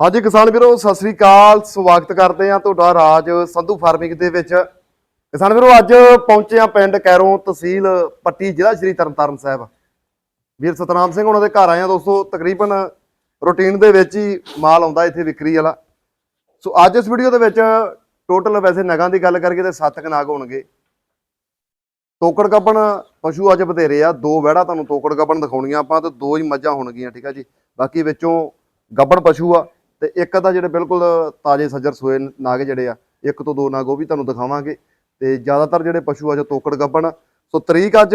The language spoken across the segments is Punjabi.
ਹਾਂਜੀ ਕਿਸਾਨ ਵੀਰੋ, ਸਤਿ ਸ੍ਰੀ ਅਕਾਲ। ਸਵਾਗਤ ਕਰਦੇ ਆ ਤੁਹਾਡਾ ਰਾਜ ਸੰਧੂ ਫਾਰਮਿੰਗ ਦੇ ਵਿੱਚ। ਕਿਸਾਨ ਵੀਰੋ, ਅੱਜ ਪਹੁੰਚੇ ਆ ਪਿੰਡ ਕੈਰੋਂ ਤਹਿਸੀਲ ਪੱਟੀ, ਜ਼ਿਲ੍ਹਾ ਸ਼੍ਰੀ ਤਰਨਤਾਰਨ ਸਾਹਿਬ। ਵੀਰ ਸਤਨਾਮ ਸਿੰਘ ਉਹਨਾਂ ਦੇ ਘਰ ਆਏ ਆ ਦੋਸਤੋ, ਤਕਰੀਬਨ ਰੂਟੀਨ ਦੇ ਵਿੱਚ ਹੀ ਮਾਲ ਆਉਂਦਾ ਇੱਥੇ ਵਿਕਰੀ ਵਾਲਾ। ਸੋ ਅੱਜ ਇਸ ਵੀਡੀਓ ਦੇ ਵਿੱਚ ਟੋਟਲ ਵੈਸੇ ਨਗਾਂ ਦੀ ਗੱਲ ਕਰਕੇ ਤੇ ਸੱਤ ਨਾਗ ਹੋਣਗੇ। ਤੋਕੜ ਗੱਬਣ ਪਸ਼ੂ ਅੱਜ ਬਥੇਰੇ ਆ। ਦੋ ਵਹਿੜਾ ਤੁਹਾਨੂੰ ਤੋਕੜ ਗੱਬਣ ਦਿਖਾਉਣੀਆਂ ਆਪਾਂ ਤੇ ਦੋ ਹੀ ਮੱਝਾਂ ਹੋਣਗੀਆਂ, ਠੀਕ ਆ ਜੀ। ਬਾਕੀ ਵਿੱਚੋਂ ਗੱਬਣ ਪਸ਼ੂ ਆ। ਤੇ ਇੱਕ ਤਾਂ ਜਿਹੜੇ ਬਿਲਕੁਲ ਤਾਜ਼ੇ ਸੱਜਰ ਸੋਏ ਨਾਗ ਜਿਹੜੇ ਆ ਇੱਕ ਤੋਂ ਦੋ ਨਾਗ ਉਹ ਵੀ ਤੁਹਾਨੂੰ ਦਿਖਾਵਾਂਗੇ। ਤੇ ਜ਼ਿਆਦਾਤਰ ਜਿਹੜੇ ਪਸ਼ੂ ਆ ਜੋ ਤੋਕੜ ਗੱਬਣ ਸੋ ਤਰੀਕ ਅੱਜ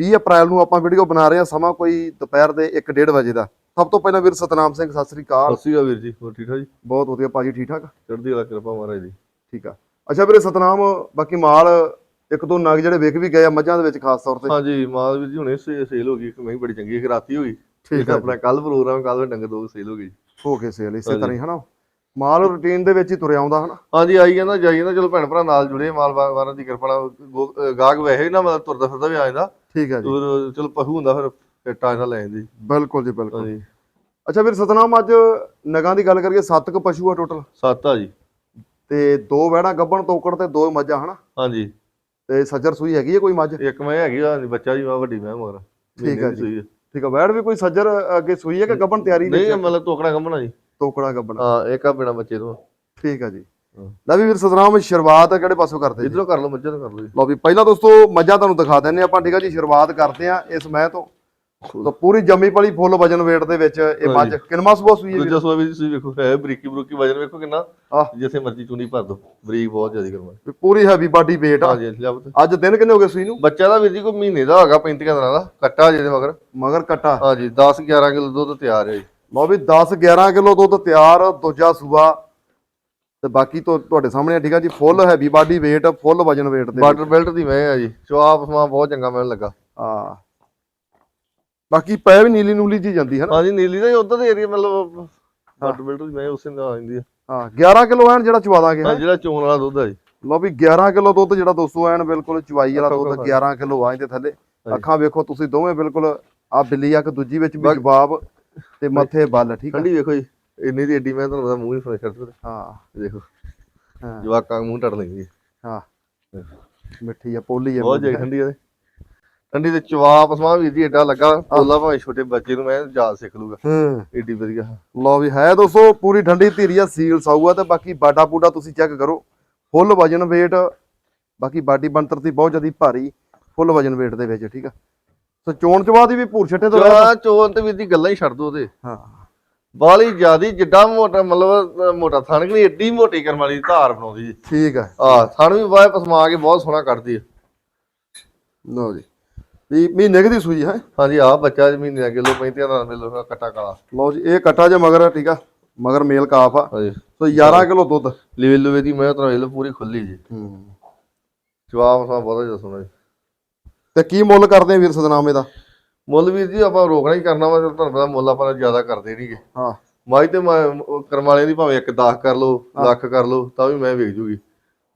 20 ਅਪ੍ਰੈਲ ਨੂੰ ਆਪਾਂ ਵੀਡੀਓ ਬਣਾ ਰਹੇ ਹਾਂ ਸਮਾਂ ਕੋਈ ਦੁਪਹਿਰ ਦੇ 1:30 ਵਜੇ ਦਾ। ਸਭ ਤੋਂ ਪਹਿਲਾਂ ਵੀਰ ਸਤਨਾਮ ਸਿੰਘ ਸਤਿ ਸ੍ਰੀ ਅਕਾਲ। ਸਤਿ ਸ਼੍ਰੀ ਅਕਾਲ ਵੀਰ ਜੀ ਹੋਰ ਠੀਕ ਠਾਕ ਜੀ? ਬਹੁਤ ਵਧੀਆ ਭਾਜੀ ਠੀਕ ਠਾਕ? ਚੜ੍ਹਦੀ ਕਲਾ ਕਿਰਪਾ ਮਹਾਰਾਜ ਦੀ। ਠੀਕ ਆ। ਅੱਛਾ ਵੀਰੇ ਸਤਨਾਮ ਬਾਕੀ ਮਾਲ ਇੱਕ ਦੋ ਨਗ ਜਿਹੜੇ ਵਿਕ ਵੀ ਗਏ ਆ ਮੱਝਾਂ ਦੇ ਵਿੱਚ ਖਾਸ ਤੌਰ ਤੇ। ਹਾਂਜੀ ਮਾਲ ਵੀਰ ਜੀ ਹੁਣੇ ਸੇਲ ਹੋ ਗਈ ਇੱਕ ਮਹੀਂ ਬੜੀ ਚੰਗੀ ਇੱਕ ਰਾਤੀ ਹੋ ਗਈ। ਠੀਕ ਆ ਆਪਣਾ ਕੱਲ ਪ੍ਰੋਗਰਾਮ ਕੱਲ ਡੰਗ ਦੋ ਸੇਲ ਹੋ ਗਈ ਹੋ ਕੇ ਸੇਲ ਇਸੇ। ਤਰ੍ਹਾਂ ਹੀ ਹਨਾ? ਮਾਲ ਰੂਟੀਨ ਦੇ ਵਿੱਚ ਹੀ ਤੁਰਿਆ ਆਉਂਦਾ ਹਨਾ? ਹਾਂਜੀ ਆਈ ਜਾਂਦਾ ਜਾਈ ਜਾਂਦਾ ਚਲੋ ਭੈਣ ਭਰਾ ਨਾਲ ਜੁੜੇ ਮਾਲ ਵਾਰਾਂ ਦੀ ਕਿਰਪਾ ਨਾਲ। ਗਾਹਕ ਵੈਸੇ ਹੀ ਨਾ ਮਤਲਬ ਤੁਰਦਾ ਫਿਰਦਾ ਵੀ ਆ ਜਾਂਦਾ। ਠੀਕ ਆ ਜੀ। ਚਲੋ ਪਸ਼ੂ ਹੁੰਦਾ ਫਿਰ ਫਿੱਟ ਜਾਂਦਾ ਲੈ ਜਾਂਦੀ। ਬਿਲਕੁਲ ਜੀ ਬਿਲਕੁਲ। ਹਾਂਜੀ। ਅੱਛਾ ਵੀਰ ਸਤਨਾਮ ਅੱਜ ਨਗਾਂ ਦੀ ਗੱਲ ਕਰੀਏ ਸੱਤ ਕੁ ਪਸ਼ੂ ਆ ਟੋਟਲ ਸੱਤ ਆ ਜੀ। ਤੇ ਦੋ ਵਹਿੜਾ ਗੱਬਣ ਤੋਕੜ ਤੇ ਦੋ ਮੱਝਾਂ ਹਨਾ? ਹਾਂਜੀ। ਤੇ ਸੱਜਰ ਸੂਈ ਹੈਗੀ ਹੈ ਕੋਈ ਮੱਝ? ਇੱਕ ਮੈਂ ਹੈਗੀ ਆ ਬੱਚਾ ਜੀ ਵਾ ਵੱਡੀ ਮੈਂ ਮਗਰ। ਠੀਕ ਦੀ ਜੀ। ਠੀਕ ਆ ਵਹਿੜ ਵੀ ਕੋਈ ਸੱਜਰ ਅੱਗੇ ਸੂਈ ਹੈ ਕਿ ਗੱਬਣ ਤਿਆਰੀ ਨਹੀਂ ਵਿੱਚ ਮਤਲਬ ਤੋਕੜਾ ਕੰਮਣਾ ਜੀ। ਤੋਕੜਾ ਗੱਬਣ। ਹਾਂ ਇੱਕ ਆ ਬਿਨਾ ਬੱਚੇ ਤੋਂ ਠੀਕ ਆ ਜੀ। ਹਾਂ। ਲੈ ਵੀ ਵੀਰ ਸਤਨਾਮ ਸ਼ੁਰੂਆਤ ਕਿਹੜੇ ਪਾਸੋਂ ਕਰਦੇ ਇਧਰੋਂ ਕਰ ਲਓ ਮੱਝਾਂ ਤੋਂ ਕਰ ਲਓ ਜੀ। ਲਓ ਵੀ ਪਹਿਲਾਂ ਦੋਸਤੋ ਮੱਝਾਂ ਤੁਹਾਨੂੰ ਦਿਖਾ ਦਿੰਨੇ ਆਪਾਂ ਠੀਕ ਆ ਜੀ ਸ਼ੁਰੂਆਤ ਕਰਦੇ ਆ ਇਸ ਮੈਂ ਤੋਂ। ਤਾਂ ਪੂਰੀ ਜੰਮੀ ਪਲੀ ਫੁੱਲ ਵਜਨ weight ਦੇ ਵਿੱਚ ਇਹ ਮੱਝ। ਕਿੰਨਵਾਂ ਸੂਆ ਸੂਈ ਹੈ? ਦੂਜਾ ਸੂਆ ਵੀ ਤੁਸੀਂ ਵੇਖੋ ਹੈ ਬਰੀਕੀ ਬਰੂਕੀ ਵਜਨ ਵੇਖੋ ਕਿੰਨਾ। ਜਿੱਥੇ ਮਰਜ਼ੀ ਚੁੰਡੀ ਭਰ ਦੋ ਬਰੀਕ ਬਹੁਤ ਜ਼ਿਆਦਾ ਕਰਵਾ ਪੂਰੀ ਹੈਵੀ ਬਾਡੀ weight ਆ। ਅੱਜ ਦਿਨ ਕਿੰਨੇ ਹੋ ਗਏ ਸੂਈ ਨੂੰ? ਬੱਚਾ ਦਾ ਵੀਰ ਜੀ ਕੋਈ ਮਹੀਨੇ ਦਾ ਹੈਗਾ 35 ਦਿਨਾਂ ਦਾ ਕੱਟਾ ਜਿਹਦੇ ਮਗਰ। ਮਗਰ ਕੱਟਾ। ਹਾਂਜੀ 10 11 ਕਿਲੋ ਦੁੱਧ ਤਿਆਰ ਹੈ ਲਓ ਵੀ 10 11 ਕਿਲੋ ਦੁੱਧ ਤਿਆਰ ਦੂਜਾ ਸੂਆ। ਤੇ ਬਾਕੀ ਤੋਂ ਤੁਹਾਡੇ ਸਾਹਮਣੇ ਠੀਕ ਆ ਜੀ full heavy body weight full ਵਜਨ weight ਦੇ ਬਾਰਡਰ ਬੈਲਟ ਦੀ ਮੈਂ ਆ ਜੀ ਚੁਆਪ ਸਮਾਂ ਬਹੁਤ ਚੰਗਾ ਮੈਨੂੰ ਲੱਗਾ। ਆ ਬਾਕੀ ਪੈ ਵੀ ਨੀਲੀ ਨੂਲੀ ਜੀ ਜਾਂਦੀ ਹੈ ਨਾ ਹਾਂਜੀ ਨੀਲੀ ਦਾ ਉਧਰ ਦੇ ਏਰੀਆ ਮਤਲਬ ਬੈਲਟ ਦੀ ਮੈਂ ਉਸੇ ਨਾਲ ਆ ਜਾਂਦੀ ਆ। ਹਾਂ 11 ਕਿਲੋ ਐਨ ਜਿਹੜਾ ਚਵਾ ਦਾਂਗੇ ਹਾਂ ਹੈਂ। ਜਿਹੜਾ ਚੋਣ ਵਾਲਾ ਦੁੱਧ ਆ ਜੀ। ਲਓ ਵੀ 11 ਕਿਲੋ ਦੁੱਧ ਜਿਹੜਾ ਦੋਸਤੋ ਐਨ ਬਿਲਕੁਲ ਚਵਾਈ ਵਾਲਾ ਦੁੱਧ ਅੱਖਾਂ 11 ਕਿਲੋ ਆ ਇਹਦੇ ਥੱਲੇ। ਅੱਖਾਂ ਵੇਖੋ ਤੁਸੀਂ ਦੋਵੇਂ ਬਿਲਕੁਲ ਆ ਬਿੱਲੀ ਆ ਕਿ ਦੂਜੀ ਵਿੱਚ ਵੀ ਜਵਾਬ ਤੇ ਮੱਥੇ ਬੱਲ ਠੀਕ ਆ? ਠੰਡੀ ਵੇਖੋ ਜੀ ਇੰਨੀ ਦੀ ਏਡੀ ਮੈਂ ਤੁਹਾਨੂੰ ਪਤਾ ਮੂੰਹ ਹੀ ਫਰੈਸ਼ ਕਰ ਹਾਂ। ਦੇਖੋ ਹਾਂ। ਜਵਾਕਾਂ ਮੂੰਹ ਟੜ ਲੈਂਦੀ ਹਾਂ। ਮਿੱਠੀ ਆ ਪੋਲੀ ਆ ਬਹੁਤ ਜ਼ਿਆਦਾ ਠੰਡੀ ਆ। ਠੰਡੀ ਤੇ ਚਵਾਪ ਸਮਾਂ ਵੀਰ ਜੀ ਏਡਾ ਲੱਗਾ। ਉਹਲਾ ਭਾਵੇਂ ਛੋਟੇ ਬੱਚੇ ਨੂੰ ਮੈਂ ਯਾਦ ਸਿੱਖ ਲੂਗਾ ਹੂੰ। ਏਡੀ ਵਧੀਆ। ਲਓ ਵੀ ਹੈ ਦੋਸਤੋ ਪੂਰੀ ਠੰਡੀ ਧੀਰੀ ਆ ਸੀਲ ਸਾਊ ਆ ਤੇ ਬਾਕੀ ਬਾਡਾ ਬੂਡਾ ਤੁਸੀਂ ਚੈੱਕ ਕਰੋ। ਫੁੱਲ ਵਜਨ weight ਬਾਕੀ ਬਾਡੀ ਬਣਤਰ ਦੀ ਬਹੁਤ ਜ਼ਿਆਦੀ ਭਾਰੀ ਫੁੱਲ ਵਜਨ weight ਦੇ ਵਿੱਚ ਠੀਕ ਆ? ਸੋ ਚੋਣ ਚਵਾ ਦੀ ਵੀ ਭੂਰ ਛੱਟੇ ਤੋਂ ਚਵਾ ਚੋਣ ਤੇ ਵੀਰ ਦੀ ਗੱਲਾਂ ਹੀ ਛੱਡ ਦੋ ਉਹਦੇ। ਹਾਂ। ਬਾਲੀ ਜਿਆਦੀ ਜਿੱਡਾ ਮੋਟਾ ਮਤਲਬ ਮੋਟਾ ਥਣ ਨਹੀਂ ਏਡੀ ਮੋਟੀ ਕਰਮ ਵਾਲੀ ਧਾਰ ਬਣਾਉਂਦੀ ਜੀ। ਠੀਕ ਆ। ਆ ਥਣ ਵੀ ਵਾਏ ਪਸਮਾ ਕੇ ਬਹੁਤ ਸੋਹਣਾ ਕੱਢਦੀ ਆ। ਲਓ ਜੀ। ਵੀ ਮਹੀਨੇ ਕੁ ਦੀ ਸੂਈ ਹੈ। ਹਾਂਜੀ ਆ ਬੱਚਾ ਜੀ ਮਹੀਨੇ ਕਿਲੋ 35 ਦਾ ਮਿਲੋ ਕੱਟਾ ਕਾਲਾ। ਲਓ ਜੀ ਇਹ ਕਟਾ ਜੇ ਮਗਰ ਠੀਕ ਆ? ਮਗਰ ਮੇਲ ਕਾਫ ਆ। ਹਾਂਜੀ। ਸੋ 11 ਕਿਲੋ ਦੁੱਧ। ਲਿਵੇ ਲੁਵੇ ਦੀ ਮੈਂ ਤਾਂ ਵੇਲ ਪੂਰੀ ਖੁੱਲੀ ਜੀ। ਹੂੰ। ਜਵਾਬ ਸਾ ਬਹੁਤ ਜ਼ਿਆਦਾ ਸੋਹਣਾ ਜੀ। ਤੇ ਕੀ ਮੁੱਲ ਕਰਦੇ ਆ ਵੀਰ ਸਦਨਾਮੇ ਦਾ? ਮੁੱਲ ਵੀਰ ਜੀ ਆਪਾਂ ਰੋਕਣਾ ਹੀ ਕਰਨਾ ਵਾ ਤੁਹਾਨੂੰ ਪਤਾ ਮੁੱਲ ਆਪਾਂ ਜ਼ਿਆਦਾ ਕਰਦੇ ਨਹੀਂਗੇ ਹਾਂ। ਮਾਈ ਤੇ ਮੈਂ- ਕਰਮ ਵਾਲਿਆਂ ਦੀ ਭਾਵੇਂ ਇੱਕ 10 ਕਰ ਲਓ ਲੱਖ ਕਰ ਲਓ ਤਾਂ ਵੀ ਮੈਂ ਵੇਚ ਜੂਗੀ।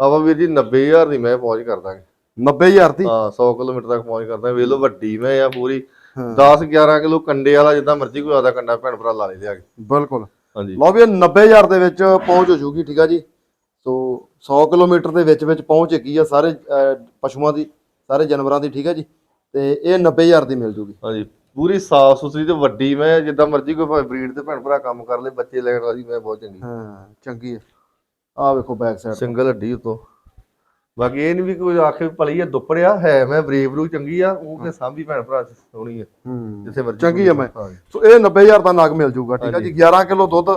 ਆਪਾਂ ਵੀਰ ਜੀ 90000 ਦੀ ਮੈਂ ਪਹੁੰਚ ਕਰ ਦਾਂਗੇ 90000 ਦੀ? ਹਾਂ 100 ਕਿਲੋਮੀਟਰ ਤੱਕ ਪਹੁੰਚ ਕਰਦਾ। ਵੇਖ ਲਓ ਵੱਡੀ ਮੈਂ ਆ ਪੂਰੀ। ਹਾਂ। 10 11 ਕਿਲੋ ਕੰਡੇ ਵਾਲਾ ਜਿੱਦਾਂ ਮਰਜ਼ੀ ਕੋਈ ਆਦਾ ਕੰਡਾ ਭੈਣ ਭਰਾ ਲਾ ਲੈ ਲਿਆ ਕੇ। ਬਿਲਕੁਲ। ਹਾਂਜੀ। ਲਓ ਵੀ ਇਹ 90000 ਦੇ ਵਿੱਚ ਪਹੁੰਚ ਹੋ ਜੂਗੀ ਠੀਕ ਆ ਜੀ? ਸੋ 100 ਕਿਲੋਮੀਟਰ ਦੇ ਵਿੱਚ ਵਿੱਚ ਪਹੁੰਚ ਹੈਗੀ ਆ ਸਾਰੇ ਪਸ਼ੂਆਂ ਦੀ ਸਾਰੇ ਜਾਨਵਰਾਂ ਦੀ ਠੀਕ ਆ ਜੀ? ਤੇ ਇਹ 90000 ਦੀ ਮਿਲ ਜੂਗੀ। ਹਾਂਜੀ। ਪੂਰੀ ਸਾਫ਼ ਸੁਥਰੀ ਤੇ ਵੱਡੀ ਮੈਂ ਜਿੱਦਾਂ ਮਰਜ਼ੀ ਕੋਈ ਬਰੀਡ ਤੇ ਭੈਣ ਭਰਾ ਕੰਮ ਕਰ ਲੇ ਬੱਚੇ ਲੈਣ ਵਾਲੀ ਮੈਂ ਬਹੁਤ ਚੰਗੀ। ਹਾਂ ਚੰਗੀ ਹੈ ਆ ਵੇਖੋ ਬੈਕ ਸਾਈਡ ਸਿੰਗਲ ਹੱਡੀ ਉਤੋਂ। ਬਾਕੀ ਇਹ ਨਹੀਂ ਵੀ ਕੋਈ ਆਖੇ ਭਲੀ ਆ ਦੁੱਪੜਿਆ ਹੈ ਮੈਂ ਬਰੀਵ ਰੂ ਚੰਗੀ ਆ ਉਹ ਤੇ ਸਾਂਭੀ ਭੈਣ ਭਰਾ ਸੋਹਣੀ ਆ ਹੂੰ। ਜਿੱਥੇ ਮਰਜ਼ੀ ਚੰਗੀ ਆ ਮੈਂ। ਸੋ ਇਹ 90000 ਦਾ ਨਗ ਮਿਲ ਜੂਗਾ ਠੀਕ ਆ ਜੀ। 11 ਕਿਲੋ ਦੁੱਧ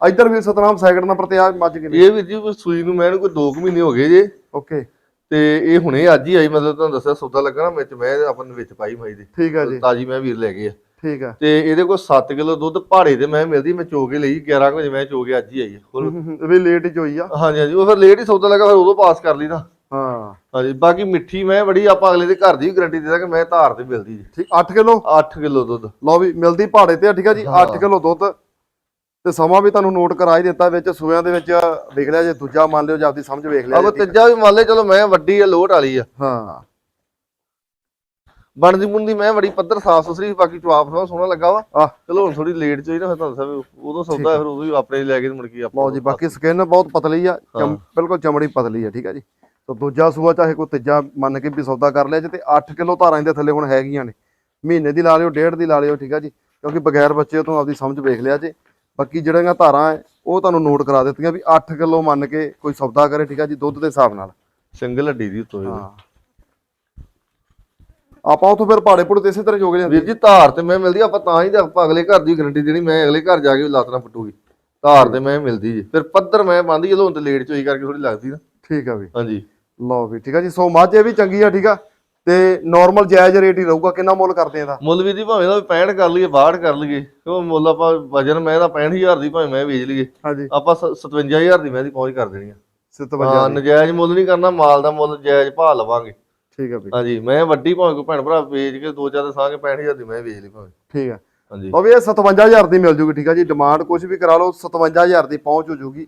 ਇੱਧਰ ਵੀ ਸਤਨਾਮ ਸੈਕਿੰਡ ਨੰਬਰ ਤੇ ਆ ਮੱਝ ਕਿੰਨੀ ਇਹ ਵੀ ਜੀ ਕੋਈ ਸੂਈ ਨੂੰ ਮੈਂ ਕੋਈ 2 ਮਹੀਨੇ ਹੋ ਗਏ ਜੇ। ਓਕੇ। ਤੇ ਇਹ ਹੁਣੇ ਅੱਜ ਹੀ ਆਈ ਮਤਲਬ ਤੁਹਾਨੂੰ ਦੱਸਿਆ ਸੌਦਾ ਲੱਗਾ ਨਾ ਵਿੱਚ ਮੈਂ ਆਪਾਂ ਨੇ ਵਿੱਚ ਪਾਈ ਮਾਈ ਦੇ। ਠੀਕ ਆ ਜੀ। ਤਾਜੀ ਮੈਂ ਵੀਰ ਲੈ ਗਏ ਆ। ਠੀਕ ਆ। ਤੇ ਇਹਦੇ ਕੋਲ 7 ਕਿਲੋ ਦੁੱਧ ਪਹਾੜੇ ਤੇ ਮੈਂ ਮਿਲਦੀ ਮੈਂ ਚੋ ਕੇ ਲਈ 11 ਵਜੇ ਮੈਂ ਚੋ ਕੇ ਅੱਜ ਹੀ ਆਈ ਇਹ ਵੀ ਲੇਟ ਹੀ ਹੋਈ ਆ। ਹਾਂਜੀ ਹਾਂਜੀ ਉਹ ਫਿਰ ਲੇਟ ਹੀ ਸੌਦਾ ਲੱਗਾ ਫਿਰ ਉਦੋਂ ਪਾਸ ਕਰ ਲਈ ਨਾ। ਹਾਂ। ਹਾਂਜੀ ਬਾਕੀ ਮਿੱਠੀ ਮੈਂ ਬੜੀ ਆਪਾਂ ਅਗਲੇ ਦੇ ਘਰ ਦੀ ਗਾਰੰਟੀ ਦੇ ਦਾਂ ਕਿ ਮੈਂ ਧਾਰ ਤੇ ਮਿਲਦੀ ਜੀ। ਠੀਕ 8 ਕਿਲੋ? 8 ਕਿਲੋ ਦੁੱਧ। ਲਓ ਵੀ ਮਿਲਦੀ ਪਹਾੜੇ ਤੇ ਆ, ਠੀਕ ਆ ਜੀ 8 ਕਿਲੋ ਦੁੱਧ। ਤੇ ਸਮਾਂ ਵੀ ਤੁਹਾਨੂੰ ਨੋਟ ਕਰਾ ਹੀ ਦਿੱਤਾ ਵਿੱਚ ਸੂਆਂ ਦੇ ਵਿੱਚ ਵੇਖ ਲਿਆ ਜੇ ਦੂਜਾ ਮੰਨ ਲਿਓ ਜੇ ਆਪਦੀ ਸਮਝ ਵੇਖ ਲਿਆ ਜੇ, ਠੀਕ ਤੀਜਾ ਵੀ ਮੰਨ ਲੈ ਚਲੋ ਮੈਂ ਵੱਡੀ ਆ ਲੋਟ ਵਾਲੀ ਆ। ਹਾਂ। ਬਣਦੀ ਬੁਣਦੀ ਮੈਂ ਬੜੀ ਪੱਧਰ ਸਾਫ਼ ਸੁਥਰੀ ਬਾਕੀ ਜਵਾਬ ਸੋਹਣਾ ਸੋਹਣਾ ਲੱਗਾ ਵਾ। ਆਹ। ਚਲੋ ਹੁਣ ਥੋੜੀ ਲੇਟ ਚ ਹੋਈ ਨਾ ਫਿਰ ਤੁਹਾਨੂੰ ਵੀ ਉਦੋਂ ਸੌਦਾ ਫਿਰ ਉਦੋਂ ਹੀ ਆਪਣੇ ਲੈ ਕੇ ਮੁੜ ਕੇ ਆਪਾਂ ਲਓ ਜੀ ਬਾਕੀ ਸਕਿਨ ਬਹੁਤ ਪਤਲੀ ਆ ਚਮ- ਬਿਲਕੁਲ ਚਮੜੀ ਪਤਲੀ ਆ ਠੀਕ ਆ ਜੀ। ਤਾਂ ਦੂਜਾ ਸੂਆ ਚਾਹੇ ਕੋਈ ਤੀਜਾ ਮੰਨ ਕੇ ਵੀ ਸੌਦਾ ਕਰ ਲਿਆ ਜੇ ਤੇ 8 ਕਿਲੋ ਧਾਰਾਂ ਇਹਦੇ ਥੱਲੇ ਹੁਣ ਹੈਗੀਆਂ ਨੇ। ਮਹੀਨੇ ਦੀ ਲਾ ਲਿਓ ਡੇਢ ਦੀ ਲਾ ਲਿਓ ਠੀਕ ਆ ਜੀ। ਕਿਉਂਕਿ ਬਗੈਰ ਬੱਚੇ ਤੋਂ ਆਪਦੀ ਸਮਝ ਵੇਖ ਲਿਆ ਜੇ। ਬਾਕੀ ਜਿਹੜੀਆਂ ਧਾਰਾਂ ਉਹ ਤੁਹਾਨੂੰ ਨੋਟ ਕਰਾ ਦਿੱਤੀਆਂ ਵੀ 8 ਕਿਲੋ ਮੰਨ ਕੇ ਕੋਈ ਸੌਦਾ ਕਰੇ ਠੀਕ ਆ ਜੀ ਦੁੱਧ ਦੇ ਹਿਸਾਬ ਨਾਲ। ਸਿੰਗਲ ਹੱਡੀ ਦੀ ਉੱਤੋਂ। ਹਾਂ। ਆਪਾਂ ਉਥੋਂ ਫਿਰ ਪਾੜੇ ਪੁੜੇ ਤੇ ਇਸੇ ਤਰ੍ਹਾਂ ਜੋਗ ਜਾਂਦੇ। ਵੀਰ ਜੀ ਧਾਰ ਤੇ ਮੈਂ ਮਿਲਦੀ ਆਪਾਂ ਤਾਂ ਹੀ ਤਾਂ ਆਪਾਂ ਅਗਲੇ ਘਰ ਦੀ ਗਰੰਟੀ ਦੇਣੀ ਮੈਂ ਅਗਲੇ ਘਰ ਜਾ ਕੇ ਵੀ ਲੱਤ ਨਾ ਪਟੂਗੀ। ਧਾਰ ਤੇ ਮੈਂ ਮਿਲਦੀ ਜੀ। ਫਿਰ ਪੱਧਰ ਮੈਂ ਬੰਦੀ ਜਦੋਂ ਤੇ ਲੇਟ ਚ ਹੋਈ ਕਰਕੇ ਥੋੜੀ ਲੱਗਦੀ ਨਾ। ਠੀਕ ਆ ਵੀ ਹਾਂਜੀ। ਲਓ ਵੀ ਠੀਕ ਆ ਜੀ। ਸੋ ਮੱਝ ਇਹ ਵੀ ਚੰਗੀ ਆ ਠੀਕ ਆ। ਤੇ ਨਾਰਮਲ ਜਾਇਜ਼ ਰੇਟ ਹੀ ਰਹੂਗਾ ਕਿੰਨਾ ਮੁੱਲ ਕਰਦੇ ਇਹਦਾ? ਮੁੱਲ ਵੀਰ ਜੀ ਭਾਵੇਂ ਦਾ 65 ਕਰ ਲਈਏ 62 ਕਰ ਲਈਏ। ਉਹ ਮੁੱਲ ਆਪਾਂ ਵਜਨ ਮੈਂ ਦਾ 65000 ਦੀ ਭਾਵੇਂ ਮੈਂ ਵੇਚ ਲਈਏ। ਹਾਂਜੀ। ਆਪਾਂ ਸ- 57000 ਦੀ ਮੈਂ ਦੀ ਪਹੁੰਚ ਕਰ ਦੇਣੀ ਆ। 57 ਹਾਂ ਨਜਾਇਜ਼ ਮੁੱਲ ਨਹੀਂ ਕਰਨਾ ਮਾਲ ਦਾ ਮੁੱਲ ਜਾਇਜ਼ ਭਾਅ ਲਵਾਂਗੇ। ਠੀਕ ਆ ਵੀ ਹਾਂਜੀ ਮੈਂ ਵੱਡੀ ਭਾਵੇਂ ਕੋਈ ਭੈਣ ਭਰਾ ਵੇਚ ਕੇ ਦੋ ਚਾਰ ਦੇ ਸਾਂਗੇ 65000 ਦੀ ਮੈਂ ਵੇਚ ਲਈ ਭਾਵੇਂ। ਠੀਕ ਆ। ਹਾਂਜੀ। ਲਓ ਵੀ ਇਹ 57000 ਦੀ ਮਿਲ ਜੂਗੀ ਠੀਕ ਆ ਜੀ। ਡਿਮਾਂਡ ਕੁਝ ਵੀ ਕਰਾ ਲਓ 57000 ਦੀ ਪਹੁੰਚ ਹੋ ਜੂਗੀ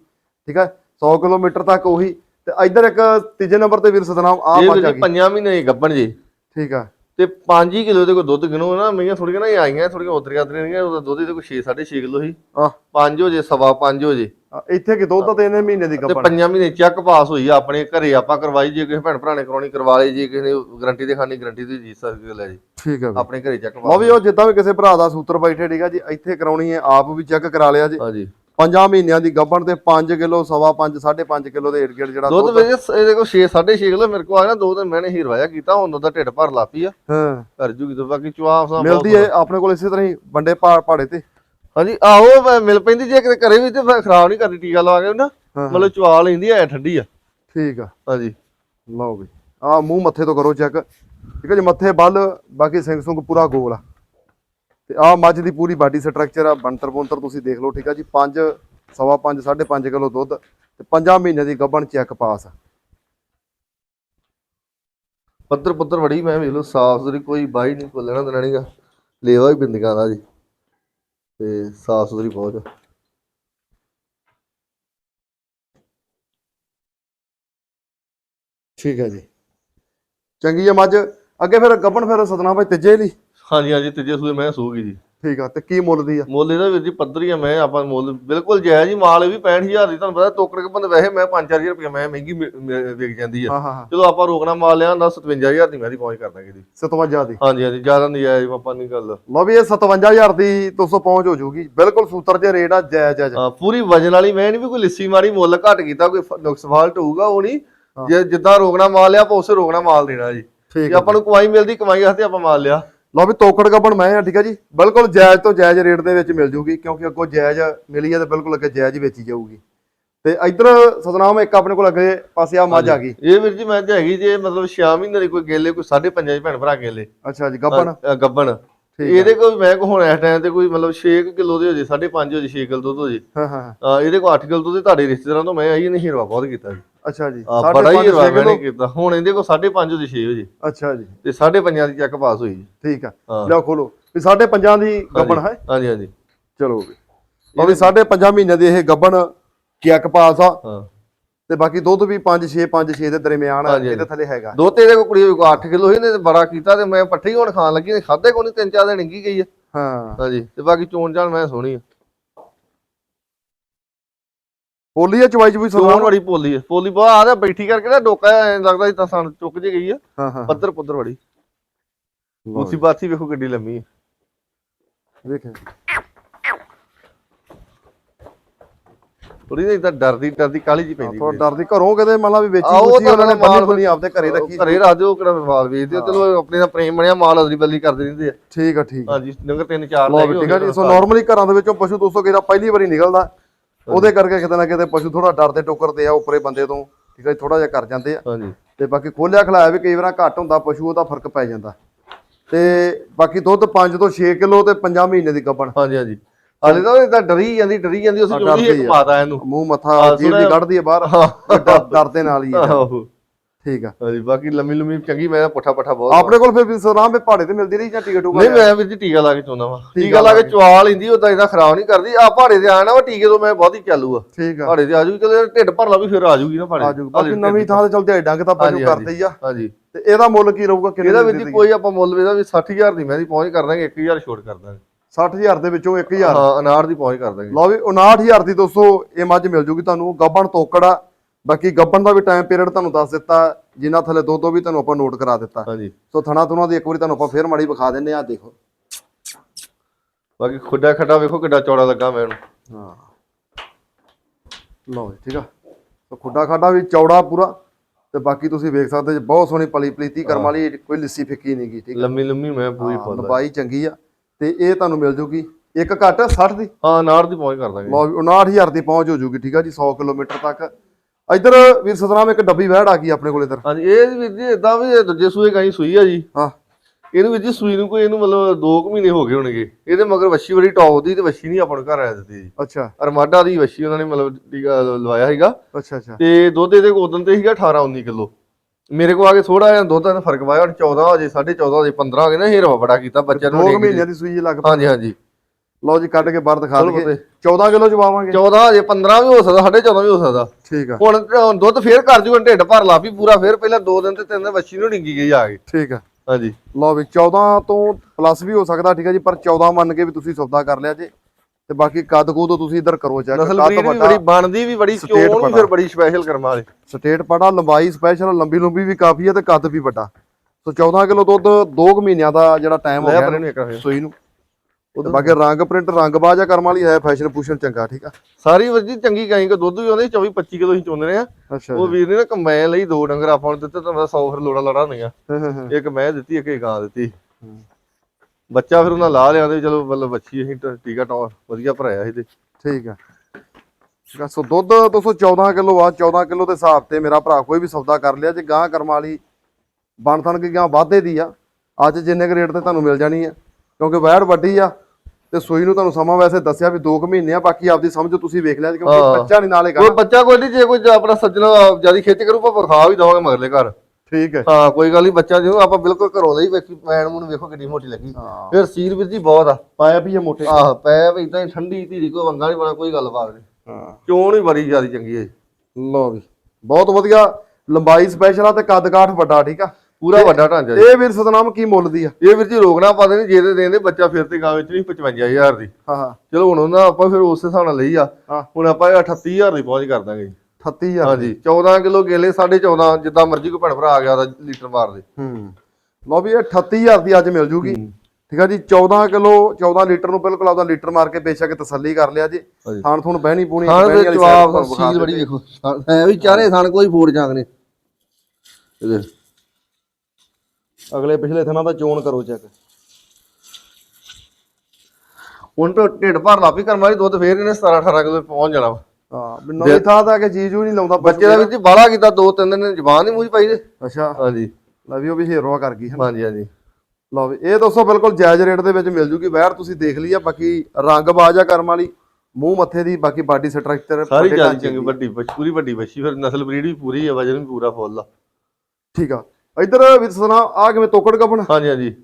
ਠੀਕ ਆ। 100 ਕਿਲੋਮੀਟਰ ਤੱਕ ਉਹੀ ਤੇ ਇੱਧਰ ਇੱਕ ਤੀਜੇ ਨੰਬਰ ਤੇ ਵੀਰ ਸਤਨਾਮ ਆ ਆ ਜੀ। ਪੰਜਾਂ ਮਹੀਨੇ ਦੀ ਗੱਬਣ ਜੀ। ਠੀਕ ਆ। ਤੇ 5 ਹੀ ਕਿਲੋ ਦੇ ਕੋਈ ਦੁੱਧ ਗਿਣੋ ਨਾ ਮਈਆਂ ਥੋੜੀਆਂ ਨਾ ਆਈਆਂ ਥੋੜੀਆਂ ਉਤਰੀਆਂ ਉਤਰੀਆਂ ਰਹੀਆਂ ਉਹਦਾ ਦੁੱਧ ਇਹਦੇ ਕੋਈ 6 6.5 ਕਿਲੋ ਸੀ। ਆਹ 5 ਹੋ ਜੇ ਸਵਾ 5 ਹੋ ਜੇ। ਆ, ਇੱਥੇ ਕਿ ਦੁੱਧ ਤਾਂ ਇਹਨੇ ਮਹੀਨੇ ਦੀ ਤੇ ਗੱਪਣ ਪੰਜਾਂ ਮਹੀਨੇ ਚੈੱਕ ਪਾਸ ਹੋਈ ਆ ਆਪਣੇ ਘਰੇ ਆਪਾਂ ਕਰਵਾਈ ਜੇ ਕਿਸੇ ਭੈਣ ਭਰਾ ਨੇ ਕਰਾਉਣੀ ਕਰਵਾ ਲਈ ਜੇ ਕਿਸੇ ਨੇ ਗਾਰੰਟੀ ਦੇ ਖਾਣੀ ਗਾਰੰਟੀ ਦੀ ਜੀ ਸਕਦੇ ਲੈ ਜੀ। ਠੀਕ ਆ ਵੀ ਆਪਣੇ ਘਰੇ ਚੈੱਕ ਪਾਸ ਵੀ ਉਹ ਜਿੱਦਾਂ ਵੀ ਕਿਸੇ ਭਰਾ ਦਾ ਸੂਤਰ ਬੈਠੇ ਠੀਕ ਆ ਜੀ ਇੱਥੇ ਕਰਾਉਣੀ ਹੈ ਆਪ ਵੀ ਚੈੱਕ ਕਰਾ ਲਿਆ ਜੀ। ਹਾਂਜੀ। ਪੰਜਾਂ ਮਹੀਨਿਆਂ ਦੀ ਗੱਭਣ ਤੇ 5 ਕਿਲੋ ਸਵਾ 5 5.5 ਕਿਲੋ ਦੇ ਏਡ ਜਿਹੜਾ ਦੁੱਧ ਵੇਲੇ ਇਹਦੇ ਕੋਲ 6 6.5 ਕਿਲੋ ਮੇਰੇ ਕੋਲ ਆ ਨਾ ਦੋ ਦਿਨ ਮੈਨੇ ਹੀ ਰਵਾਇਆ ਕੀਤਾ ਹੁਣ ਉਹਦਾ ਢਿੱਡ ਭਰ ਲਾਪੀ ਆ। ਹਾਂ। ਕਰ ਜੂਗੀ ਤੇ ਬਾਕੀ ਚੁਆਪ ਸਾਂ ਮਿਲਦੀ ਹੈ ਆਪਣੇ। ਕੋਲ ਇਸੇ ਤਰ੍ਹਾਂ ਹੀ ਬੰਡੇ ਪਾ- ਪਹਾੜੇ ਤੇ। ਹਾਂਜੀ ਆਹੋ ਮਿਲ ਪੈਂਦੀ ਜੇ ਕਿਤੇ ਘਰੇ ਵੀ ਤੇ ਖਰਾਬ ਨਹੀਂ ਕਰਦੀ ਟੀਕਾ ਲਵਾ ਕੇ ਨਾ। ਮਤਲਬ ਚੁਆ ਲੈਂਦੀ ਐ ਠੰਡੀ ਆ। ਠੀਕ ਆ। ਹਾਂਜੀ। ਲਓ ਵੀ। ਆ ਮੂੰਹ ਮੱਥੇ ਤੋਂ ਕਰੋ ਚੈੱਕ। ਠੀਕ ਹੈ ਜੀ ਮੱਥੇ ਬੱਲ ਬਾਕੀ ਸਿੰਘ ਸੁੰਗ ਪੂਰਾ ਗੋਲ ਆ। ਤੇ ਆ ਮੱਝ ਦੀ ਪੂਰੀ ਬਾਡੀ ਸਟਰਕਚਰ ਆ ਬੰਤਰ ਬੁੰਤਰ ਤੁਸੀਂ ਦੇਖ ਲਓ, ਠੀਕ ਆ ਜੀ? 5 ਸਵਾ 5 5.5 ਕਿਲੋ ਦੁੱਧ ਤੇ 5 ਮਹੀਨੇ ਦੀ ਗੱਭਣ ਚੈੱਕ ਪਾਸ ਆ। ਪੱਧਰ ਪੱਧਰ ਵੜੀ, ਮੈਂ ਵੇਖ ਲਓ, ਸਾਫ਼ ਸੁਥਰੀ, ਕੋਈ ਬਾਈ ਨਹੀਂ, ਕੋਈ ਲੈਣਾ ਦੇਣਾ ਨਹੀਂਗਾ। ਲੇਵਾ ਹੀ ਬਿੰਦੀਆਂ ਦਾ ਜੀ। ਤੇ ਸਾਫ਼ ਸੁਥਰੀ ਬਹੁਤ ਠੀਕ ਹੈ ਜੀ। ਚੰਗੀ ਹੈ ਮੱਝ। ਅੱਗੇ ਫਿਰ ਗੱਭਣ ਫਿਰ ਸਤਨਾ ਭਾਈ ਤੀਜੇ ਲਈ। ਹਾਂਜੀ ਹਾਂਜੀ ਤੀਜੇ ਸੂਏ ਮੈਂ ਸੂਗੀ ਜੀ। ਠੀਕ ਆ ਤੇ ਕੀ ਮੁੱਲ ਦੀ ਆ? ਮੁੱਲ ਇਹਦਾ ਵੀਰ ਜੀ ਪੱਧਰ ਆ ਮੈਂ ਆਪਾਂ ਮੁੱਲ ਬਿਲਕੁਲ ਜਾਇਜ਼ ਹੀ ਮਾਲ ਇਹ ਵੀ 65000 ਦੀ ਤੁਹਾਨੂੰ ਪਤਾ ਟੋਕਰ ਕੇ ਬੰਦੇ ਵੈਸੇ ਮੈਂ 5-4000 ਰੁਪਏ ਮੈਂ ਮਹਿੰਗੀ ਵਿਕ ਜਾਂਦੀ ਆ। ਹਾਂ ਹਾਂ ਹਾਂ। ਚਲੋ ਆਪਾਂ ਰੋਕਣਾ ਮਾਲ ਲਿਆ ਹੁੰਦਾ 57000 ਦੀ ਮੈਂ ਦੀ ਪਹੁੰਚ ਕਰ ਦਾਂਗੇ ਜੀ 57 ਦੀ। ਹਾਂਜੀ ਹਾਂਜੀ ਜ਼ਿਆਦਾ ਨਜਾਇਜ਼ ਆਪਾਂ ਨਹੀਂ ਗੱਲ। ਲਓ ਵੀ ਇਹ 57000 ਦੀ 200 ਪਹੁੰਚ ਹੋ ਜਾਊਗੀ ਬਿਲਕੁਲ ਸੂਤਰ ਜੇ ਰੇਟ ਆ ਜਾਇਜ਼ ਜਾਇਜ਼ ਹਾਂ ਪੂਰੀ ਵਜਨ ਵਾਲੀ ਮੈਂ ਨਹੀਂ ਵੀ ਕੋਈ ਲਿੱਸੀ ਮਾਰੀ ਮੁੱਲ ਘੱਟ ਕੀਤਾ ਕੋਈ ਨੁਕਸ ਫਾਲਟ ਹੋਊਗਾ ਉਹ ਨਹੀਂ। ਜੇ ਜਿੱਦਾਂ ਰੋਕਣਾ ਮਾਲ ਲਿਆ ਆਪਾਂ ਉਸੇ ਰੋਕਣਾ ਮਾਲ ਦੇਣਾ ਜੀ। ਠੀਕ ਆ ਆਪਾਂ ਨੂੰ ਕਮਾਈ ਮਿਲਦੀ ਕਮਾਈ ਵਾਸਤੇ ਆਪਾਂ ਮਾਲ ਲਿਆ। ਲਓ ਵੀ ਤੋਕੜ ਗੱਬਣ ਮੈਂ ਆ ਠੀਕ ਆ ਜੀ? ਬਿਲਕੁਲ ਜਾਇਜ਼ ਤੋਂ ਜਾਇਜ਼ ਰੇਟ ਦੇ ਵਿੱਚ ਮਿਲ ਜੂਗੀ ਕਿਉਂਕਿ ਅੱਗੋਂ ਜਾਇਜ਼ ਮਿਲੀ ਹੈ ਤੇ ਬਿਲਕੁਲ ਅੱਗੇ ਜਾਇਜ਼ ਹੀ ਵੇਚੀ ਜਾਊਗੀ। ਤੇ ਇਧਰ ਸਤਨਾਮ ਇੱਕ ਆਪਣੇ ਕੋਲ ਅੱਗੇ ਪਾਸੇ ਆ ਮੱਝ ਆ ਗਈ। ਇਹ ਵੀਰ ਜੀ ਮੈਂ ਤੇ ਹੈਗੀ ਜੇ ਮਤਲਬ 6 ਮਹੀਨੇ ਦੀ ਕੋਈ ਗੇਲੇ ਕੋਈ 5.5 ਦੀ ਭੈਣ ਭਰਾ ਗੇਲੇ। ਅੱਛਾ ਜੀ ਗੱਬਣ? ਗੱਬਣ। ਇਹਦੇ ਕੋਲ ਮੈਂ ਕੋ ਹੁਣ ਇਸ ਟਾਈਮ ਤੇ ਕੋਈ ਮਤਲਬ 6 ਕਿਲੋ ਦੇ ਹੋ ਜੇ 5.5 ਹੋ ਜੇ 6 ਕਿਲੋ ਦੁੱਧ ਹੋ ਜੇ। ਹਾਂ ਹਾਂ ਇਹਦੇ ਕੋਲ 8 ਕਿਲੋ ਦੁੱਧ ਤੁਹਾਡੇ ਰਿਸ਼ਤੇਦਾਰਾਂ ਤੋਂ ਮੈਂ ਆਈ ਨਹੀਂ ਹੀਰਵਾ ਬਹੁਤ ਕੀਤਾ ਜੀ। ਅੱਛਾ ਜੀ। ਆ ਸਾਢੇ ਬੜਾ ਹੀ ਪੰਜ, ਹੀਰਵਾ ਛੇ ਮੈਨੇ ਕਿਲੋ। ਕੀਤਾ। ਹੁਣ ਇਹਦੇ ਕੋਲ 5.5 ਹੋ ਜੇ 6 ਹੋ ਜੇ। ਅੱਛਾ ਜੀ। ਤੇ 5.5 ਦੀ ਚੈੱਕ ਪਾਸ ਹੋਈ ਜੀ। ਠੀਕ ਆ। ਹਾਂ। ਲਿਓ ਖੋਲੋ। ਵੀ ਸਾਢੇ ਪੰਜਾਂ ਦੀ ਗੱਬਣ ਹੈ? ਹਾਂਜੀ ਹਾਂਜੀ। ਚਲੋ ਵੀ ਲਓ ਵੀ ਸਾਢੇ ਪੰਜਾਂ ਮਹੀਨੇ ਦੀ ਇਹ ਗੱਬਣ ਚੈੱਕ ਪਾਸ ਆ। ਤੇ ਬਾਕੀ ਦੁੱਧ ਵੀ 5 6 5 6 ਦੇ ਦਰਮਿਆਨ ਇਹਦੇ ਥੱਲੇ ਹੈਗਾ। ਦੋ ਤੇ ਇਹਦੇ ਕੋਲ ਕੁੜੀ ਕੋ 8 ਕਿਲੋ ਸੀ ਨੇ ਤੇ ਬੜਾ ਕੀਤਾ ਤੇ ਮੈਂ ਪੱਠੇ ਹੀ ਹੁਣ ਖਾਣ ਲੱਗੀ ਨੇ ਖਾਦੇ ਨਹੀਂ ਤਿੰਨ ਚਾਰ ਦਿਨ ਇੰਗੀ ਗਈ ਆ। ਹਾਂ। ਹਾਂਜੀ। ਤੇ ਬਾਕੀ ਚੋਣ ਚਾਣ ਮੈਂ ਸੋਹਣੀ ਆ। ਬੋਲੀ ਆ ਚਵਾਈ ਚਵਾਈ ਚੋਣ ਸਤਨਾਮ ਬੜੀ ਪੋਲੀ ਆ। ਪੋਲੀ ਬਹੁਤ ਆ ਬੈਠੀ ਕਰਕੇ ਨਾ ਡੋਕਾ ਲੱਗਦਾ ਜਿੱਦਾਂ ਸਣ ਚੁੱਕ ਜੇ ਗਈ ਆ। ਹਾਂ ਹਾਂ ਪੱਧਰ ਪੁੱਧਰ ਲਓ ਉਸੀ ਬਾਤੀ ਵੇਖੋ ਕਿੱਡੀ ਲੰਮੀ ਆ। ਦੇਖੇ ਥੋੜੀ ਜਿਹੀ ਤਾਂ ਡਰਦੀ ਡਰਦੀ ਕਾਲੀ ਜੀ ਪੈਂਦੀ ਥੋੜਾ ਡਰਦੀ ਘਰੋਂ ਕਿਤੇ ਮਤਲਬ ਵੀ ਵੇਚੀ ਤਾਂ ਉਹਨਾਂ ਨੇ ਮਾਲ ਬੁੱਨੀ ਆਪਦੇ ਘਰੇ ਰੱਖੀ ਘਰੇ ਰੱਖ ਦਿਓ ਕਿਹੜਾ ਮਾਲ ਵੇਚਦੇ ਆ, ਚਲੋ ਆਪਣੇ ਦਾ ਪ੍ਰੇਮ ਬਣਿਆ ਮਾਲ ਅਦਲੀ ਬਦਲੀ ਕਰਦੇ ਰਹਿੰਦੇ ਆ। ਠੀਕ ਆ ਠੀਕ ਹਾਂਜੀ ਨੰਗਰ ਤਿੰਨ ਚਾਰ ਲਓ ਲੈ ਵੀ ਕੇ ਠੀਕ ਆ ਜੀ। ਸੋ ਨਾਰਮਲੀ ਘਰਾਂ ਦੇ ਵਿੱਚੋਂ ਪਸ਼ੂ ਦੋਸਤੋ ਕਿਹਦਾ ਪਹਿਲੀ ਵਾਰੀ ਨਿਕਲਦਾ ਉਹਦੇ ਕਰਕੇ ਕਿਤੇ ਨਾ ਕਿਤੇ ਪਸ਼ੂ ਥੋੜਾ ਡਰਦੇ ਟੋਕਰਦੇ ਆ ਉੱਪਰੇ ਬੰਦੇ ਤੋਂ ਠੀਕ ਆ ਥੋੜਾ ਜਿਹਾ ਕਰ ਜਾਂਦੇ ਆ। ਹਾਂਜੀ। ਤੇ ਬਾਕੀ ਖੋਲਿਆ ਖਲਾਇਆ ਵੀ ਕਈ ਵਾਰ ਘੱਟ ਹੁੰਦਾ ਪਸ਼ੂ ਉਹਦਾ ਫ਼ਰਕ ਪੈ ਜਾਂਦਾ। ਤੇ ਬਾਕੀ ਦੁੱਧ 5 ਤੋਂ 6 ਕਿਲੋ ਤੇ 5 ਮਹੀਨੇ ਦੀ ਗੱਬਣ ਹਾਂਜੀ ਹਾਂਜੀ। ਹਾਲੇ ਤਾਂ ਇਹ ਤਾਂ ਡਰੀ ਜਾਂਦੀ ਡਰੀ ਜਾਂਦੀ ਉਸ ਹਾਂ, ਨੂੰ ਡਰਦੀ ਇੱਕ ਆ। ਮਾਤਾ ਇਹਨੂੰ। ਮੂੰਹ ਮੱਥਾ ਹਾਂ, ਜੀਭ ਦੀ ਕੱਢਦੀ ਹੈ ਬਾਹਰ। ਹਾਂ। ਡਰਦੇ ਨਾਲ ਹੀ ਆ। ਆਹੋ। ਠੀਕ ਆ। ਹਾਂਜੀ ਬਾਕੀ ਲੰਮੀ ਲੰਮੀ ਚੰਗੀ ਮੈਂ ਪੁੱਠਾ ਪੱਠਾ ਬਹੁਤ ਆਪਣੇ ਕੋਲ ਫਿਰ ਸਰਾਮ ਵਿੱਚ ਪਹਾੜੇ ਤੇ ਮਿਲਦੀ ਰਹੀ ਜਾਂ ਟਿਕਟ ਟੂਕਾ ਨਹੀਂ ਮੈਂ ਵੀਰ ਜੀ ਟੀਕਾ ਲਾ ਕੇ ਚੋਂਦਾ ਵਾ। ਟੀਕਾ ਲਾ ਕੇ ਚਵਾ ਲੈਂਦੀ ਉਦਾਂ ਇਹਦਾ ਖਰਾਬ ਨਹੀਂ ਕਰਦੀ। ਆ ਪਹਾੜੇ ਤੇ ਆਣਾ ਵਾ ਟੀਕੇ ਤੋਂ ਮੈਂ ਬਹੁਤੀ ਚਾਲੂ ਆ। ਠੀਕ ਆ। ਪਹਾੜੇ ਤੇ ਆ ਜੂਗੀ ਕਦੇ ਢਿੱਡ ਭਰ ਲਾ ਵੀ ਫਿਰ ਆ ਜੂਗੀ ਨਾ ਪਹਾੜੇ। ਆ ਜਾਊਗਾ ਬਾਕੀ ਨਵੀਂ ਥਾਂ ਤੇ ਚਲਦੇ ਤਾਂ ਆਪਾਂ ਹਾਂਜੀ, ਜੋ ਕਰਦੇ ਹੀ ਆ। ਹਾਂਜੀ। ਤੇ ਇਹਦਾ ਮੁੱਲ ਕੀ ਰਹੂਗਾ ਕਿੰਨੇ ਇਹਦਾ ਵੀਰ ਜੀ? ਕੋਈ ਆਪਾਂ ਮੁੱਲ ਇਹਦਾ ਵੀ 60000 ਦੀ ਮੈਂ ਦੀ ਪਹੁੰਚ ਕਰ ਦਾਂਗੇ 1000 ਛੋਟ ਕਰ ਦਾਂਗੇ। 60000 ਦੇ ਵਿੱਚੋਂ 1000 ਹਾਂ ਅਨਾਰ ਦੀ ਪਹੁੰਚ ਕਰ ਦਾਂਗੇ। ਲਓ ਵੀ 59000 ਦੀ ਦੋਸਤੋ ਇਹ ਮੱਝ ਮਿਲ ਜੂਗੀ ਤੁਹਾਨੂੰ। ਗੱਬਣ ਤੋਕੜ ਬਾਕੀ ਗੱਬਣ ਦਾ ਵੀ ਟਾਈਮ ਪੀਰੀਅਡ ਤੁਹਾਨੂੰ ਦੱਸ ਦਿੱਤਾ ਜਿੰਨਾ ਥੱਲੇ ਦੋ ਦੋ ਵੀ ਤੁਹਾਨੂੰ ਆਪਾਂ ਨੋਟ ਕਰਾ ਦਿੱਤਾ। ਹਾਂਜੀ। ਸੋ ਥਣਾ ਤੁਣਾ ਦੀ ਇੱਕ ਵਾਰੀ ਤੁਹਾਨੂੰ ਆਪਾਂ ਫੇਰ ਮਾੜੀ ਵਿਖਾ ਦਿੰਨੇ ਆ ਦੇਖੋ। ਬਾਕੀ ਖੁੱਡਾ ਖੱਡਾ ਵੇਖੋ ਕਿੱਡਾ ਚੌੜਾ ਲੱਗਾ ਮੈਨੂੰ ਹਾਂ। ਲਓ ਜੀ, ਠੀਕ ਆ। ਸੋ ਖੁੱਡਾ ਖਾਡਾ ਵੀ ਚੌੜਾ ਪੂਰਾ ਤੇ ਬਾਕੀ ਤੁਸੀਂ ਵੇਖ ਸਕਦੇ ਜੀ ਬਹੁਤ ਸੋਹਣੀ ਪਲੀ ਪਲੀਤੀ ਕਰਮ ਵਾਲੀ ਕੋਈ ਲਿੱਸੀ ਫਿੱਕੀ ਨਹੀਂ ਗਈ ਠੀਕ ਆ। ਲੰਮੀ ਲੰਮੀ ਮੈਂ ਪੂਰੀ ਹਾਂ, ਫੁੱਲ ਲੰਬਾਈ ਚੰਗੀ ਆ ਤੇ ਇਹ ਤੁਹਾਨੂੰ ਮਿਲ ਜੂਗੀ ਇੱਕ ਘੱਟ 60 ਦੀ। ਹਾਂ ਅਨਾਰ ਦੀ ਪਹੁੰਚ ਕਰ ਦਾਂਗੇ। ਲਓ ਵੀ 59000 ਦੀ ਪਹੁੰਚ ਹੋ ਜੂਗੀ ਠੀਕ ਆ ਜੀ 100 ਕਿਲੋਮੀਟਰ ਤੱਕ। ਇੱਧਰ ਵੀਰ ਸਤਨਾਮ ਇੱਕ ਡੱਬੀ ਵਹਿੜ ਆ ਗਈ ਆਪਣੇ ਕੋਲ ਇੱਧਰ। ਹਾਂਜੀ ਇਹ ਵੀਰ ਜੀ ਇਦਾਂ ਵੀ ਇਹ ਦੂਜੇ ਸੂਏ ਗਾਈ ਸੂਈ ਆ ਜੀ। ਹਾਂ। ਇਹਨੂੰ ਵੀਰ ਜੀ ਸੂਈ ਨੂੰ ਕੋਈ ਇਹਨੂੰ ਮਤਲਬ 2 ਮਹੀਨੇ ਹੋ ਗਏ ਹੋਣਗੇ। ਇਹਦੇ ਮਗਰ ਵੱਛੀ ਬੜੀ ਟੌਪ ਦੀ ਤੇ ਵੱਛੀ ਨਹੀਂ ਆਪਾਂ ਨੂੰ ਘਰ ਆ ਦਿੱਤੀ ਜੀ। ਅੱਛਾ। ਅਰਮਾਡਾ ਦੀ ਵੱਛੀ ਉਹਨਾਂ ਨੇ ਮਤਲਬ ਟੀਕਾ ਲਵਾਇਆ ਸੀਗਾ। ਅੱਛਾ ਅੱਛਾ। ਤੇ ਦੁੱਧ ਇਹਦੇ ਉਦੋਂ ਤੇ ਸੀਗਾ 18 19 ਕਿਲੋ। ਮੇਰੇ ਕੋ ਆ ਕੇ ਥੋੜਾ ਜਿਹਾ ਦੁੱਧ ਦਾ ਫ਼ਰਕ ਪਾਇਆ ਹੁਣ 14 ਹੋ ਜੇ 14.5 ਹੋ ਜੇ 15 ਹੋ ਗਏ ਨਾ ਇਹ ਰਵਾ ਬੜਾ ਕੀਤਾ ਬੱਚਿਆਂ ਨੂੰ ਦੋ ਕੁ ਡਿੱਗ ਮਹੀਨਿਆਂ ਦੀ ਸੂਈ ਲੱਗ ਹਾਂਜੀ ਹਾਂਜੀ। ਲਓ ਜੀ ਕੱਢ ਕੇ ਬਾਹਰ ਦਿਖਾ ਦਈਏ। 14 ਕਿਲੋ ਚਵਾਵਾਂਗੇ 14 ਹੋ ਜੇ 15 ਵੀ ਹੋ ਸਕਦਾ 14.5 ਵੀ ਹੋ ਸਕਦਾ। ਠੀਕ ਆ। ਹੁਣ ਦੁੱਧ ਫੇਰ ਕਰ ਜੂਗਾ ਢਿੱਡ ਭਰ ਲਾ ਵੀ ਪੂਰਾ ਫੇਰ ਪਹਿਲਾਂ 2 ਦਿਨ ਤੇ 3 ਦਿਨ ਵੱਛੀ ਨੂੰ ਡਿੰਗੀ ਗਈ ਆ ਕੇ। ਠੀਕ ਆ। ਹਾਂਜੀ। ਲਓ ਵੀ 14 ਤੋਂ ਪਲੱਸ ਵੀ ਹੋ ਸਕਦਾ ਠੀਕ ਆ ਜੀ ਪਰ 14 ਮੰਨ ਕੇ ਵੀ ਤੁਸੀਂ ਸੌਦਾ ਕਰ ਲਿਆ ਜੇ। ਤੇ ਬਾਕੀ ਕੱਦ ਕੂਦ ਤੁਸੀਂ ਇੱਧਰ ਕਰੋ ਚੈੱਕ ਨਸਲ ਕੱਦ ਬਰੀਡ ਵੀ ਬੜੀ ਬਣਦੀ ਵੀ ਬੜੀ ਚੋਣ ਵੀ। ਫਿਰ ਬੜੀ ਸਪੈਸ਼ਲ ਕਰਮਾ ਵਾਲੇ। ਸਟੇਟ ਪੜਾ ਲੰਬਾਈ ਸਪੈਸ਼ਲ ਲੰਬੀ ਲੰਬੀ ਵੀ ਕਾਫੀ ਹੈ ਤੇ ਕੱਦ ਵੀ ਵੱਡਾ। ਸੋ 14 ਕਿਲੋ ਦੁੱਧ 2 ਮਹੀਨਿਆਂ ਦਾ ਜਿਹੜਾ ਟਾਈਮ ਹੋ ਗਿਆ ਸੂਈ ਨੂੰ। ਤੇ ਬਾਕੀ ਰੰਗ ਪ੍ਰਿੰਟ ਰੰਗ ਬਾਜਾ ਕਰਮ ਵਾਲੀ ਹੈ ਫੈਸ਼ਨ ਪੂਸ਼ਨ ਚੰਗਾ ਠੀਕ ਆ? ਸਾਰੀ ਵਰਜੀ ਚੰਗੀ ਗਾਈ ਕੋ ਦੁੱਧ ਵੀ ਆਉਂਦੇ 24 25 ਕਿਲੋ ਅਸੀਂ ਚੋਂਦੇ ਰਹੇ ਆ। ਉਹ ਵੀਰ ਨੇ ਨਾ ਕੰਬਾਈਨ ਲਈ ਦੋ ਡੰਗਰ ਆਪਾਂ ਨੂੰ ਦਿੱਤੇ ਤਾਂ 100 ਫਿਰ ਲੋੜਾ ਲੜਾ ਹੁੰਦੀਆਂ। ਹਾਂ, ਹਾਂ, ਹਾਂ। ਇੱਕ ਮੈਂ ਦਿੱਤੀ ਇੱਕ ਇਹ ਗਾਂ ਦਿੱਤੀ। ਬੱਚਾ ਫਿਰ ਉਹਨਾਂ ਲਾ ਲਿਆ ਤੇ ਚਲੋ ਮਤਲਬ ਬੱਚੀ ਅਸੀਂ ਟੀਕਾ ਟੌਰ ਵਧੀਆ ਭਰਾਇਆ ਸੀ ਤੇ ਠੀਕ ਆ। ਆ ਸੋ ਦੁੱਧ 214 ਕਿਲੋ ਆ 14 ਕਿਲੋ ਦੇ ਹਿਸਾਬ ਤੇ ਮੇਰਾ ਭਰਾ ਕੋਈ ਵੀ ਸੌਦਾ ਕਰ ਲਿਆ ਜੇ ਗਾਂ ਕਰਮ ਵਾਲੀ ਬਣ ਥਣ ਕੇ ਗਾਂ ਵਾਧੇ ਦੀ ਆ ਅੱਜ ਜਿੰਨੇ ਕੁ ਰੇਟ ਤੇ ਤੁਹਾਨੂੰ ਮਿਲ ਜਾਣੀ ਆ। ਕਿਉਂਕਿ ਵੈੜ ਵੱਡੀ ਆ ਤੇ ਸੂਈ ਨੂੰ ਤੁਹਾਨੂੰ ਸਮਾਂ ਵੈਸੇ ਦੱਸਿਆ ਵੀ 2 ਮਹੀਨੇ ਆ ਬਾਕੀ ਆਪਦੀ ਸਮਝੋ ਤੁਸੀਂ ਵੇਖ ਲਿਆ ਕਿਉਂਕਿ। ਬੱਚਾ ਨਹੀਂ ਨਾਲੇ ਕੋਈ ਬੱਚਾ ਕੋਈ ਨਹੀਂ ਜੇ ਕੋਈ ਆਪਣਾ ਸੱਜਣਾ ਜ਼ਿਆਦਾ ਖੇਚ ਕਰੂ ਆਪਾਂ ਵਿਖਾ ਵੀ ਦਵਾਂਗੇ ਮਗਰਲੇ ਘਰ। ਠੀਕ ਹੈ। ਹਾਂ ਕੋਈ ਗੱਲ ਨਹੀਂ ਬੱਚਾ ਜਿਉਂ ਆਪਾਂ ਬਿਲਕੁਲ ਘਰੋਂ ਦਾ ਹੀ ਵੇਖੀ ਪੈਣ ਨੂੰ ਵੇਖੋ ਕਿੰਨੀ ਮੋਟੀ ਲੱਗੀ। ਫਿਰ ਸੀਰ ਵੀਰ ਜੀ ਬਹੁਤ ਆ। ਪਾਇਆ ਵੀ ਇਹ ਮੋਟੇ। ਆਹ ਪੈ ਵੀ ਇਦਾਂ ਹੀ ਠੰਡੀ ਧੀਰੀ ਕੋਈ ਵੰਗਾ ਨਹੀਂ ਬਣਾ ਕੋਈ ਗੱਲਬਾਤ ਨਹੀਂ। ਹਾਂ। ਚੋਣ ਹੀ ਬੜੀ ਜ਼ਿਆਦਾ ਚੰਗੀ ਹੈ ਲਓ ਵੀ ਬਹੁਤ ਵਧੀਆ ਲੰਬਾਈ ਸਪੈਸ਼ਲ ਆ ਤੇ ਕੱਦ ਕਾਠ ਵੱਡਾ ਠੀਕ ਆ। ਪੂਰਾ ਵੱਡਾ ਢਾਂਚਾ ਜੀ। ਇਹ ਵੀਰ ਸਤਨਾਮ ਕੀ ਮੁੱਲ ਦੀ ਆ? ਇਹ ਵੀਰ ਜੀ ਰੋਕਣਾ ਪਾਦੇ ਨੇ ਜੇ ਤੇ ਦੇਂਦੇ ਬੱਚਾ ਫਿਰ ਤੇ ਗਾਂ ਵਿੱਚ ਨਹੀਂ 55000 ਦੀ। ਹਾਂ ਹਾਂ। ਚਲੋ ਹੁਣ ਉਹਨਾਂ ਆਪਾਂ ਫਿਰ ਉਸੇ ਹਿਸਾਬ ਨਾਲ ਲਈ ਆ। ਹੁਣ ਆਪਾਂ ਇਹ 38000 ਦੀ ਪਹੁੰਚ ਕਰ ਦਾਂਗੇ ਜੀ। 38000 ਹਾਂਜੀ 14 ਕਿਲੋ ਕੇਲੇ 14.5 ਜਿੱਦਾਂ ਮਰਜ਼ੀ ਕੋਈ ਭੈਣ ਭਰਾ ਆ ਗਿਆ ਉਹਦਾ ਲੀਟਰ ਮਾਰ ਦੇ। ਹੂੰ। ਲਓ ਵੀ ਇਹ 38000 ਦੀ ਅੱਜ ਮਿਲ ਜੂਗੀ। ਠੀਕ ਆ ਜੀ 14 ਕਿਲੋ 14 ਲੀਟਰ ਨੂੰ ਬਿਲਕੁਲ ਆਪਦਾ ਲੀਟਰ ਮਾਰ ਕੇ ਬੇਸ਼ੱਕ ਤਸੱਲੀ ਕਰ ਲਿਆ ਜੀ। ਥਾਣ ਥੂਣ ਬਹਿਣੀ ਪੂਣੀ ਬਹਿਣੀ ਵਾਲੀ ਸੀਲ ਬੜੀ। ਵੇਖੋ ਹੈ ਵੀ ਚਾਰੇ ਥਣ ਕੋਈ ਫੋੜ ਜਾਂਗ ਨੇ। ਅਗਲੇ ਪਿਛਲੇ ਥਾਂ ਦਾ ਚੋਣ ਕਰੋ ਚੈੱਕ ਹੁਣ ਤਾਂ ਢਿੱਡ ਭਰ ਲਾਪੀ ਕਰਮਾ ਦੀ ਦੁੱਧ ਫੇਰ ਇਹਨੇ 17 18 ਕਿਲੋ ਪਹੁੰਚ ਜਾਣਾ ਵਾ। ਹਾਂ ਵੀ ਨਵੀਂ ਥਾਂ ਤਾਂ ਕਿ ਵੀ ਨਹੀਂ ਲਾਉਂਦਾ ਬੱਚੇ ਦਾ ਵਿੱਚ ਬਾਲਾ ਕੀਤਾ ਦੋ ਤਿੰਨ ਦਿਨ ਜ਼ਬਾਨ ਹੀ ਮੂੰਹ 'ਚ ਪਾਈ ਦੇ ਅੱਛਾ। ਹਾਂਜੀ। ਲੈ ਵੀ ਉਹ ਵੀ ਹੀਰੋਆ ਕਰ ਗਈ ਹਨਾ ਹਾਂਜੀ ਹਾਂਜੀ। ਲਓ ਵੀ ਇਹ ਦੋਸਤੋ ਬਿਲਕੁਲ ਜਾਇਜ਼ ਰੇਟ ਦੇ ਵਿੱਚ ਮਿਲ ਜੂਗੀ। ਵੈਰ ਤੁਸੀਂ ਦੇਖ ਲਈ ਆ ਬਾਕੀ ਰੰਗ ਬਾਜਾ ਕਰਮ ਵਾਲੀ ਮੂੰਹ ਮੱਥੇ ਦੀ ਬਾਕੀ ਬਾਡੀ ਸਟਰਕਚਰ ਸਾਰੀ ਚੰਗੀ ਵੱਡੀ ਪੂਰੀ ਵੱਡੀ ਬੱਚੀ ਫਿਰ ਨਸਲ ਬਰੀਡ ਵੀ ਪੂਰੀ ਹੈ ਵਜਨ ਵੀ ਪੂਰਾ ਫੁੱਲ ਆ। ਠੀਕ ਆ। ਇੱਧਰ ਵੀ ਸੁਣਾ ਆ ਕਿਵੇਂ ਤੋਕੜ ਕੱਪਣ ਹਾਂਜੀ ਹਾਂਜੀ।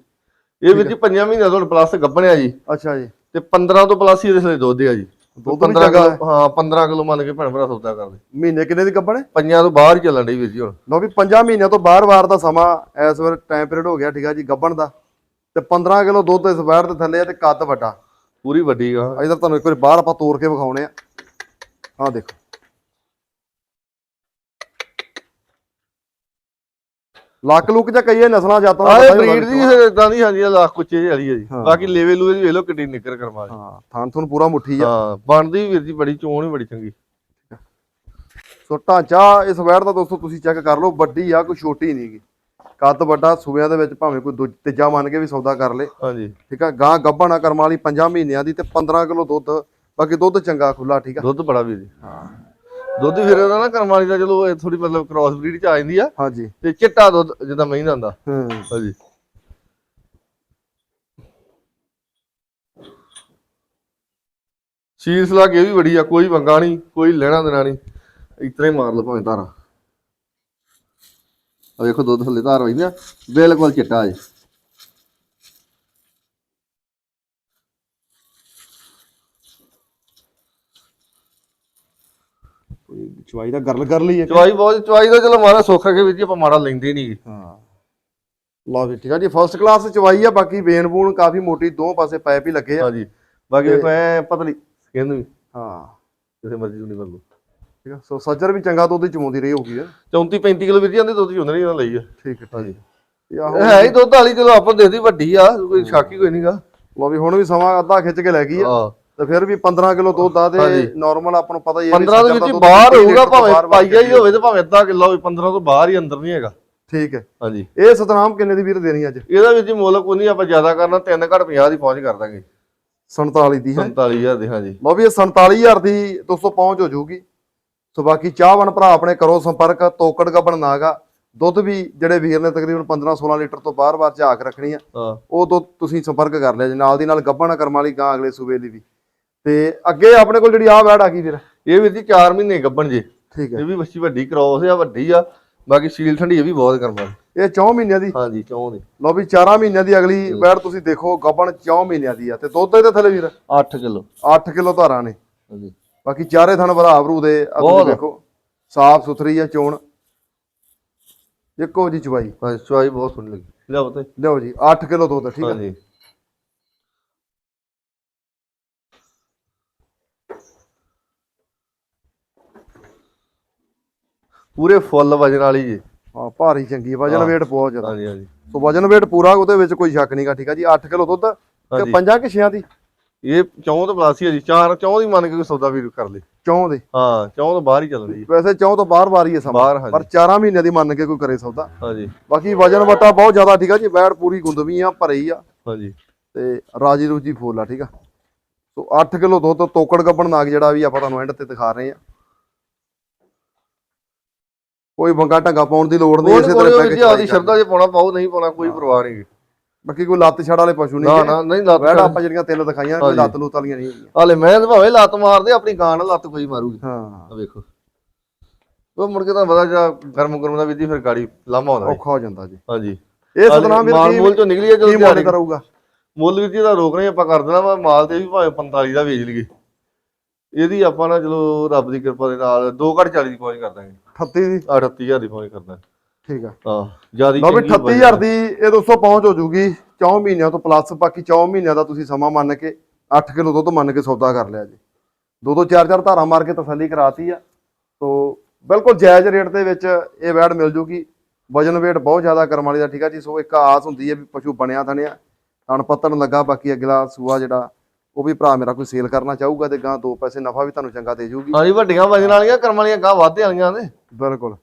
ਇਹ ਵਿੱਚ ਪੰਜਾਂ ਮਹੀਨਿਆਂ ਤੋਂ ਪਲੱਸ ਗੱਭਣਿਆ ਜੀ। ਅੱਛਾ ਜੀ। ਤੇ 15 ਤੋਂ ਪਲੱਸ ਹੀ ਇਹਦੇ ਲਈ ਦੁੱਧ ਆ ਜੀ। ਦੁੱਧ ਵੀ 15 ਚੰਗਾ ਕਿਲੋ ਹਾਂ। 15 ਕਿਲੋ ਮੰਨ ਕੇ ਭੈਣ ਭਰਾ ਸੌਦਾ ਕਰਦੇ। ਮਹੀਨੇ ਕਿੰਨੇ ਦੀ ਕੱਪਣ ਪੰਜਾਂ ਤੋਂ ਬਾਹਰ ਹੀ ਚੱਲਣ ਡਈ ਵੀਰ ਜੀ ਹੁਣ। ਵੀ 5 ਮਹੀਨਿਆਂ ਤੋਂ ਬਾਰ-ਬਾਰ ਦਾ ਸਮਾਂ ਇਸ ਵੇਲੇ ਟਾਈਮ ਪੀਰੀਅਡ ਹੋ ਗਿਆ ਠੀਕ ਆ ਜੀ ਗੱਬਣ ਦਾ। ਤੇ 15 ਕਿਲੋ ਦੁੱਧ ਇਸ ਵੈਰ ਦੇ ਥੱਲੇ ਆ ਤੇ ਕੱਦ ਵੱਡਾ। ਪੂਰੀ ਵੱਡੀ ਗਾ ਇਧਰ ਤੁਹਾਨੂੰ ਇੱਕ ਵਾਰੀ ਬਾਹਰ ਆਪਾਂ ਤੋੜ ਕੇ ਵਿਖਾਉਣੇ ਆ। ਆਹ ਦੇਖੋ। ਲੱਕ ਲੁੱਕ ਜਾਂ ਕਈ ਨਸਲਾਂ ਜਾਤਾਂ ਦਾ ਆਹ ਪਤਾ ਹੀ ਬਰੀਡ ਦੀ ਇਦਾਂ ਦੀ ਹਾਂਜੀ ਲੱਖ ਕੁੱਚੇ ਜਿਹੀ ਵਾਲੀ ਆ ਜੀ। ਹਾਂ। ਬਾਕੀ ਲੇਵੇ ਲੂਵੇ ਦੀ ਵੇਖ ਲਓ ਕਿੱਡੀ ਨਿੱਕਰ ਕਰਮਾ ਹਾਂ ਥਾਨ ਥੁਨ ਪੂਰਾ ਮੁੱਠੀ ਆ ਹਾਂ ਬਣਦੀ ਵੀਰ ਜੀ ਬੜੀ ਚੋਣ ਹੀ ਬੜੀ ਚੰਗੀ। ਸੋ ਢਾਂਚਾ ਇਸ ਵੈਰ ਦਾ ਦੋਸਤੋ ਤੁਸੀਂ ਚੈੱਕ ਕਰ ਲਓ ਵੱਡੀ ਆ ਕੋਈ ਛੋਟੀ ਨਹੀਂਗੀ ਕੱਦ ਵੱਡਾ ਸੂਬਿਆਂ ਦੇ ਵਿੱਚ ਭਾਵੇਂ ਕੋਈ ਦੂਜ- ਤੀਜਾ ਮੰਨ ਕੇ ਵੀ ਸੌਦਾ ਕਰ ਲੇ। ਹਾਂਜੀ। ਠੀਕ ਆ ਗਾਂ ਗੱਭਣ ਆ ਕਰਮ ਵਾਲੀ 5 ਮਹੀਨਿਆਂ ਦੀ ਤੇ 15 ਕਿਲੋ ਦੁੱਧ ਬਾਕੀ ਦੁੱਧ ਚੰਗਾ ਖੁੱਲਾ ਠੀਕ ਆ। ਦੁੱਧ ਬੜਾ ਵੀਰ ਜੀ। ਹਾਂ। ਦੁੱਧ ਫਿਰ ਇਹਦਾ ਨਾ ਕਰਮ ਵਾਲੀ ਦਾ ਚਲੋ ਥੋੜੀ ਮਤਲਬ ਕ੍ਰਾਸ ਬਰੀਡ ਚ ਆ ਜਾਂਦੀ ਆ। ਹਾਂਜੀ। ਤੇ ਚਿੱਟਾ ਦੁੱਧ ਜਿੱਦਾਂ ਮਹੀਂ ਦਾ ਹੁੰਦਾ। ਹੂੰ। ਹਾਂਜੀ। ਸ਼ੀਰਸ ਲਾ ਕੇ ਵੀ ਬੜੀ ਆ ਕੋਈ ਵੰਗਾ ਨਹੀਂ ਕੋਈ ਲੈਣਾ ਦੇਣਾ ਨਹੀਂ ਇਤਨਾ ਮਾਰ ਲਓ ਭਾਵੇਂ ਧਾਰਾ। ਆ ਵੇਖੋ ਦੁੱਧ ਥੱਲੇ ਧਾਰ ਨਾ ਬਿਲਕੁਲ ਚਿੱਟਾ ਜੀ। ਚਵਾਈ ਦਾ ਗਰਲ ਕਰ ਲਈ ਹੈ ਚਵਾਈ ਬਹੁਤ ਚਵਾਈ ਦਾ ਚਲੋ ਮਾਰਾ ਸੁੱਖ ਕੇ ਵੀਰ ਜੀ ਆਪਾਂ ਮਾੜਾ ਲੈਂਦੇ ਨਹੀਂ ਹਾਂ। ਲਓ ਵੀ ਠੀਕ ਆ ਜੀ ਫਸਟ ਕਲਾਸ ਚਵਾਈ ਆ ਬਾਕੀ ਵੇਨ ਬੂਨ ਕਾਫੀ ਮੋਟੀ ਦੋ ਪਾਸੇ ਪਾਈਪ ਹੀ ਲੱਗੇ ਆ। ਹਾਂਜੀ ਬਾਕੀ ਵੇਖੋ ਐ ਪਤਲੀ ਸਕਿਨ ਵੀ। ਹਾਂ। ਕਿਸੇ ਮਰਜ਼ੀ ਨੂੰ ਨਹੀਂ ਬੰਦੋ ਠੀਕ ਆ ਸੋ ਸੱਜਰ ਵੀ ਚੰਗਾ ਦੁੱਧ ਚਮਾਉਂਦੀ ਰਹੀ ਹੋਊਗੀ ਆ। 34 35 ਕਿਲੋ ਵੀਰ ਜੀ ਆਂਦੇ ਦੁੱਧ ਹੁੰਦੇ ਨਹੀਂ ਉਹਨਾਂ ਲਈ ਆ। ਠੀਕ ਹੈ ਹਾਂਜੀ। ਹੈ ਹੀ ਦੁੱਧ ਵਾਲੀ ਚਲੋ ਆਪਾਂ ਦੇਖਦੀ ਵੱਡੀ ਆ ਕੋਈ ਸ਼ੱਕ ਕੋਈ ਨਹੀਂਗਾ ਲਓ ਵੀ ਹੁਣ ਵੀ ਸਮਾਂ ਅੱਧਾ ਖਿੱਚ ਕੇ ਲੈ ਗਈ ਆ। ਹਾਂ। ਤੇ ਫਿਰ ਵੀ 15 ਕਿਲੋ ਦੁੱਧ ਆ ਤੇ। ਨਾਰਮਲ ਆਪਾਂ ਨੂੰ ਪਤਾ ਹੀ ਹੈ ਵੀ 15 ਦੇ ਵਿੱਚ ਬਾਹਰ ਹੋਊਗਾ ਭਾਵੇਂ ਪਾਈਆ ਹੀ ਹੋਵੇ ਤੇ ਭਾਵੇਂ ਅੱਧਾ ਕਿਲੋ ਹੋਵੇ 15 ਤੋਂ ਬਾਹਰ ਹੀ ਅੰਦਰ ਨਹੀਂ ਹੈਗਾ। ਠੀਕ ਹੈ। ਹਾਂਜੀ। ਇਹ ਸਤਨਾਮ ਕਿੰਨੇ ਦੀ ਵੀਰ ਦੇਣੀ ਅੱਜ? ਇਹਦਾ ਵਿੱਚ ਮੁੱਲ ਕੋਈ ਨਹੀਂ ਆਪਾਂ ਜ਼ਿਆਦਾ ਕਰਨਾ 3 ਘੱਟ 50 ਦੀ ਪਹੁੰਚ ਕਰ ਦਾਂਗੇ। 47 ਦੀ ਹੈ। 47000 ਦੀ ਹਾਂਜੀ। ਲਓ ਵੀ ਇਹ 47000 ਦੀ ਦੋਸਤੋ ਪਹੁੰਚ ਹੋ ਜਾਊਗੀ। ਸੋ ਬਾਕੀ ਚਾਹਵਣ ਭਰਾ ਆਪਣੇ ਕਰੋ ਸੰਪਰਕ ਤੋਕੜ ਗੱਬਣ ਨਾਗਾ। ਦੁੱਧ ਵੀ ਜਿਹੜੇ ਵੀਰ ਨੇ ਤਕਰੀਬਨ 15 16 ਲੀਟਰ ਤੋਂ ਬਾਹਰ-ਬਾਹਰ ਝਾਕ ਰੱਖਣੀ ਆ। ਉਹ ਦੁੱਧ ਤੁਸੀਂ ਸੰਪਰਕ ਕਰ ਲਿਆ ਜੀ ਨਾਲ ਦੀ ਨਾਲ ਗੱਬਣ ਕਰਮ ਵਾਲੀ ਗਾਂ ਅਗਲੇ ਸੂਬੇ ਦੀ ਵੀ। ਤੇ ਅੱਗੇ ਆਪਣੇ ਕੋਲ ਜਿਹੜੀ ਆ ਵੈੜ ਆ ਗਈ ਵੀਰ ਇਹ ਵੀਰ ਜੀ 4 ਮਹੀਨੇ ਗੱਬਣ ਜੇ। ਠੀਕ ਹੈ। ਇਹ ਵੀ ਬੱਚੀ ਵੱਡੀ ਕ੍ਰੋਸ ਆ ਵੱਡੀ ਆ। ਬਾਕੀ ਸੀਲ ਠੰਡੀ ਇਹ ਵੀ ਬਹੁਤ ਕਰਮਾ ਇਹ 4 ਮਹੀਨਿਆਂ ਦੀ? ਹਾਂਜੀ ਚੌਂ ਦੀ ਲਓ ਵੀ 4 ਮਹੀਨਿਆਂ ਦੀ ਅਗਲੀ ਵੈੜ ਤੁਸੀਂ ਦੇਖੋ ਗੱਬਣ 4 ਮਹੀਨਿਆਂ ਦੀ ਆ। ਤੇ ਦੁੱਧ ਇਹਦੇ ਥੱਲੇ ਵੀਰ? 8 ਕਿਲੋ। 8 ਕਿਲੋ ਧਾਰਾਂ ਨੇ। ਹਾਂਜੀ। ਬਾਕੀ ਚਾਰੇ ਥਣ ਭਰਾ ਭਰੂ ਦੇ ਆ ਤੁਸੀਂ। ਦੇਖੋ ਸਾਫ਼ ਸੁਥਰੀ ਆ ਚੋਣ। ਇੱਕੋ ਜੀ ਚਵਾਈ। ਹਾਂਜੀ ਚੁਆਈ ਬਹੁਤ ਸੋਹਣੀ ਲੱਗੀ। ਲਿਆ ਬਤੇ ਲਓ ਜੀ 8 ਕਿਲੋ ਦੁੱਧ ਠੀਕ ਹੈ ਹਾਂਜੀ। ਪੂਰੇ ਫੁੱਲ ਵਜਨ ਵਾਲੀ ਜੀ। ਹਾਂ ਭਾਰੀ ਚੰਗੀ ਆ, ਵਜਨ weight ਬਹੁਤ ਜ਼ਿਆਦਾ। ਹਾਂਜੀ ਹਾਂਜੀ। ਸੋ ਵਜਨ weight ਪੂਰਾ ਉਹਦੇ ਵਿੱਚ ਕੋਈ ਸ਼ੱਕ ਨਹੀਂਗਾ ਠੀਕ ਆ ਜੀ? 8 ਕਿਲੋ ਦੁੱਧ ਤੇ ਹਾਂਜੀ। ਪੰਜਾਂ ਕਿਸ਼ਿਆਂ ਦੀ? ਇਹ ਚੌਂ ਤੋਂ ਪਲਾਸ ਹੀ ਆ ਜੀ। ਚਾਰ ਚੌਂ ਦੀ ਮੰਨ ਕੇ ਕੋਈ ਸੌਦਾ ਵੀ ਕਰ ਲੇ। ਚੌਂ ਦੇ? ਹਾਂ ਚੌਂ ਤੋਂ ਬਾਹਰ ਹੀ ਚੱਲਦੀ ਹੈ ਵੈਸੇ ਚੌਂ ਤੋਂ ਬਾਹਰ ਬਾਰ ਹੀ ਹੈ ਸਮਾਂ। ਬਾਹਰ ਪਰ 4 ਮਹੀਨਿਆਂ ਦੀ ਮੰਨ ਕੇ ਕੋਈ ਕਰੇ ਸੌਦਾ। ਹਾਂਜੀ। ਬਾਕੀ ਵਜਨ ਵਟਾ ਬਹੁਤ ਜ਼ਿਆਦਾ ਠੀਕ ਆ ਜੀ? ਵੈੜ ਪੂਰੀ ਗੁੰਦਵੀ ਆ ਭਰੀ ਆ। ਹਾਂਜੀ। ਤੇ ਰਾਜੀ ਰੂਜੀ ਫੁੱਲ ਆ ਠੀਕ ਆ? ਸੋ 8 ਕਿਲੋ ਦੁੱਧ ਤੋਕੜ ਗੱਬਣ ਨਾਗ ਜਿਹੜਾ ਵੀ ਆਪਾਂ ਤੁਹਾਨੂੰ ਐਂਡ ਤੇ ਦਿਖਾ ਰਹੇ ਆ। ਕੋਈ ਬੰਗਾ ਢੰਗਾ ਪਾਉਣ ਦੀ ਲੋੜ ਨਹੀਂ ਇਸੇ ਤਰ੍ਹਾਂ ਵੀ ਜੀ ਆਦੀ ਸ਼ਰਧਾ ਜੇ ਪਾਉਣਾ ਪਾਓ ਨਹੀਂ ਪਾਉਣਾ ਕੋਈ ਪਰਵਾਹ ਨਹੀਂ। ਬਾਕੀ ਕੋਈ ਲੱਤ ਛੜ ਵਾਲੇ ਪਸ਼ੂ ਨਹੀਂ ਨਾ ਨਹੀਂ ਲੱਤ ਵੈੜ ਆਪਾਂ ਜਿਹੜੀਆਂ ਤਿੰਨ ਦਿਖਾਈਆਂ ਕੋਈ। ਲੱਤ ਲੂਤ ਵਾਲੀਆਂ ਨਹੀਂ ਹਾਲੇ ਮੈਂ ਤੇ ਭਾਵੇਂ ਲੱਤ ਮਾਰਦੇ ਆਪਣੀ ਗਾਂ ਨਾਲ ਲੱਤ ਕੋਈ ਮਾਰੂਗੀ। ਹਾਂ। ਆ ਵੇਖੋ। ਉਹ ਮੁੜ ਕੇ ਤਾਂ ਪਤਾ ਜਿਹੜਾ ਗਰਮ ਗਰਮ ਦਾ ਵਿਧੀ ਫਿਰ ਗਾੜੀ ਲਾਮਾ ਜੀ। ਔਖਾ ਹੋ ਜਾਂਦਾ ਜੀ। ਹਾਂਜੀ। ਇਹ ਸਤਨਾਮ ਵੀਰ ਮਾਲ ਮੂਲ ਚੋਂ ਨਿਕਲੀ ਹੈ ਜਦੋਂ ਦਿਹਾੜੀ ਕਰੂਗਾ? ਮੁੱਲ ਵੀ ਜਿਹਦਾ ਰੋਕ ਨਹੀਂ ਆਪਾਂ ਕਰ ਦੇਣਾ ਵਾ ਮਾਲ ਤੇ ਵੀ ਭਾਵੇਂ 45 ਦਾ ਵੇਚ ਲਈਏ। ਇਹਦੀ ਆਪਾਂ ਨਾ ਚਲੋ ਰੱਬ ਦੀ ਕਿਰਪਾ ਦੇ ਨਾਲ 2 ਘੱਟ 40 ਦੀ ਪਹੁੰਚ ਕਰ ਦਾਂਗੇ 38 ਦੀ 38000 ਦੀ ਪਹੁੰਚ ਕਰਦਾ ਠੀਕ ਆ। ਹਾਂ ਜਿਆਦੀ ਲਓ ਵੀ 38000 ਦੀ ਇਹ ਦੋਸਤੋ ਪਹੁੰਚ ਹੋ ਜੂਗੀ 4 ਮਹੀਨਿਆਂ ਤੋਂ ਪਲੱਸ ਬਾਕੀ 4 ਮਹੀਨਿਆਂ ਦਾ ਤੁਸੀਂ ਸਮਾਂ ਮੰਨ ਕੇ 8 ਕਿਲੋ ਦੁੱਧ ਮੰਨ ਕੇ ਸੌਦਾ ਕਰ ਲਿਆ ਜੀ। ਦੋ ਦੋ ਚਾਰ ਚਾਰ ਧਾਰਾਂ ਮਾਰ ਕੇ ਤਸੱਲੀ ਕਰਾਤੀ ਆ। ਸੋ ਬਿਲਕੁਲ ਜਾਇਜ਼ ਰੇਟ ਦੇ ਵਿੱਚ ਇਹ ਵੈੜ ਮਿਲ ਜੂਗੀ। ਵਜਨ weight ਬਹੁਤ ਜ਼ਿਆਦਾ ਕਰਮ ਵਾਲੀ ਦਾ ਠੀਕ ਆ ਜੀ। ਸੋ ਇੱਕ ਆਸ ਹੁੰਦੀ ਹੈ ਵੀ ਪਸ਼ੂ ਬਣਿਆ ਥਣਿਆ ਤਣ ਪੱਤਣ ਲੱਗਾ ਬਾਕੀ ਅਗਲਾ ਸੂਆ ਜਿਹੜਾ ਉਹ ਵੀ ਭਰਾ ਮੇਰਾ ਕੋਈ ਸੇਲ ਕਰਨਾ ਚਾਹੂਗਾ ਤੇ ਗਾਂ ਦੋ ਪੈਸੇ ਨਫਾ ਵੀ ਤੁਹਾਨੂੰ ਚੰਗਾ ਦੇ ਜੂਗੀ। ਹਾਂਜੀ ਵੱਡੀਆਂ ਵਜਨ ਵਾਲੀਆਂ ਕਰਮ ਵਾਲੀਆਂ ਗਾਂ ਵਾਧੇ ਵਾਲੀਆਂ ਨੇ। ਬਿਲਕੁਲ।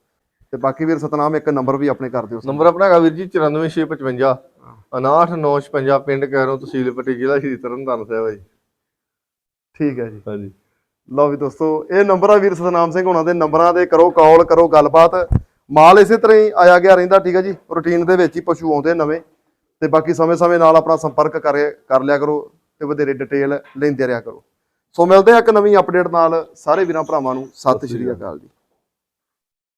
ਤੇ ਬਾਕੀ ਵੀਰ ਸਤਨਾਮ ਇੱਕ ਨੰਬਰ ਵੀ ਆਪਣੇ ਕਰ ਦਿਓ ਨੰਬਰ ਆਪਣਾ ਹੈਗਾ ਵੀਰ ਜੀ 94655 59956 ਪਿੰਡ ਕਹਿਰੋਂ ਤਹਿਸੀਲ ਪੱਟੀ ਜ਼ਿਲ੍ਹਾ ਸ਼੍ਰੀ ਤਰਨਤਾਰਨ ਸਾਹਿਬ ਜੀ। ਠੀਕ ਹੈ ਜੀ। ਹਾਂਜੀ ਲਓ ਵੀ ਦੋਸਤੋ ਇਹ ਨੰਬਰ ਆ ਵੀਰ ਸਤਨਾਮ ਸਿੰਘ ਹੋਣਾ ਦੇ। ਨੰਬਰਾਂ ਤੇ ਕਰੋ ਕਾਲ ਕਰੋ ਗੱਲਬਾਤ। ਮਾਲ ਇਸੇ ਤਰ੍ਹਾਂ ਹੀ ਆਇਆ ਗਿਆ ਰਹਿੰਦਾ ਠੀਕ ਹੈ ਜੀ। ਰੂਟੀਨ ਦੇ ਵਿੱਚ ਹੀ ਪਸ਼ੂ ਆਉਂਦੇ ਨਵੇਂ। ਤੇ ਬਾਕੀ ਸਮੇਂ-ਸਮੇਂ ਨਾਲ ਆਪਣਾ ਸੰਪਰਕ ਕਰੇ ਕਰ ਲਿਆ ਕਰੋ। ਤੇ ਵਧੇਰੇ ਡਿਟੇਲ ਲੈਂਦੇ ਰਿਹਾ ਕਰੋ। ਸੋ ਮਿਲਦੇ ਆ ਇੱਕ ਨਵੀਂ ਅਪਡੇਟ ਨਾਲ। ਸਾਰੇ ਵੀਰਾਂ ਭਰਾਵਾਂ ਨੂੰ ਸਤਿ ਸ਼੍ਰੀ ਅਕਾਲ ਜੀ।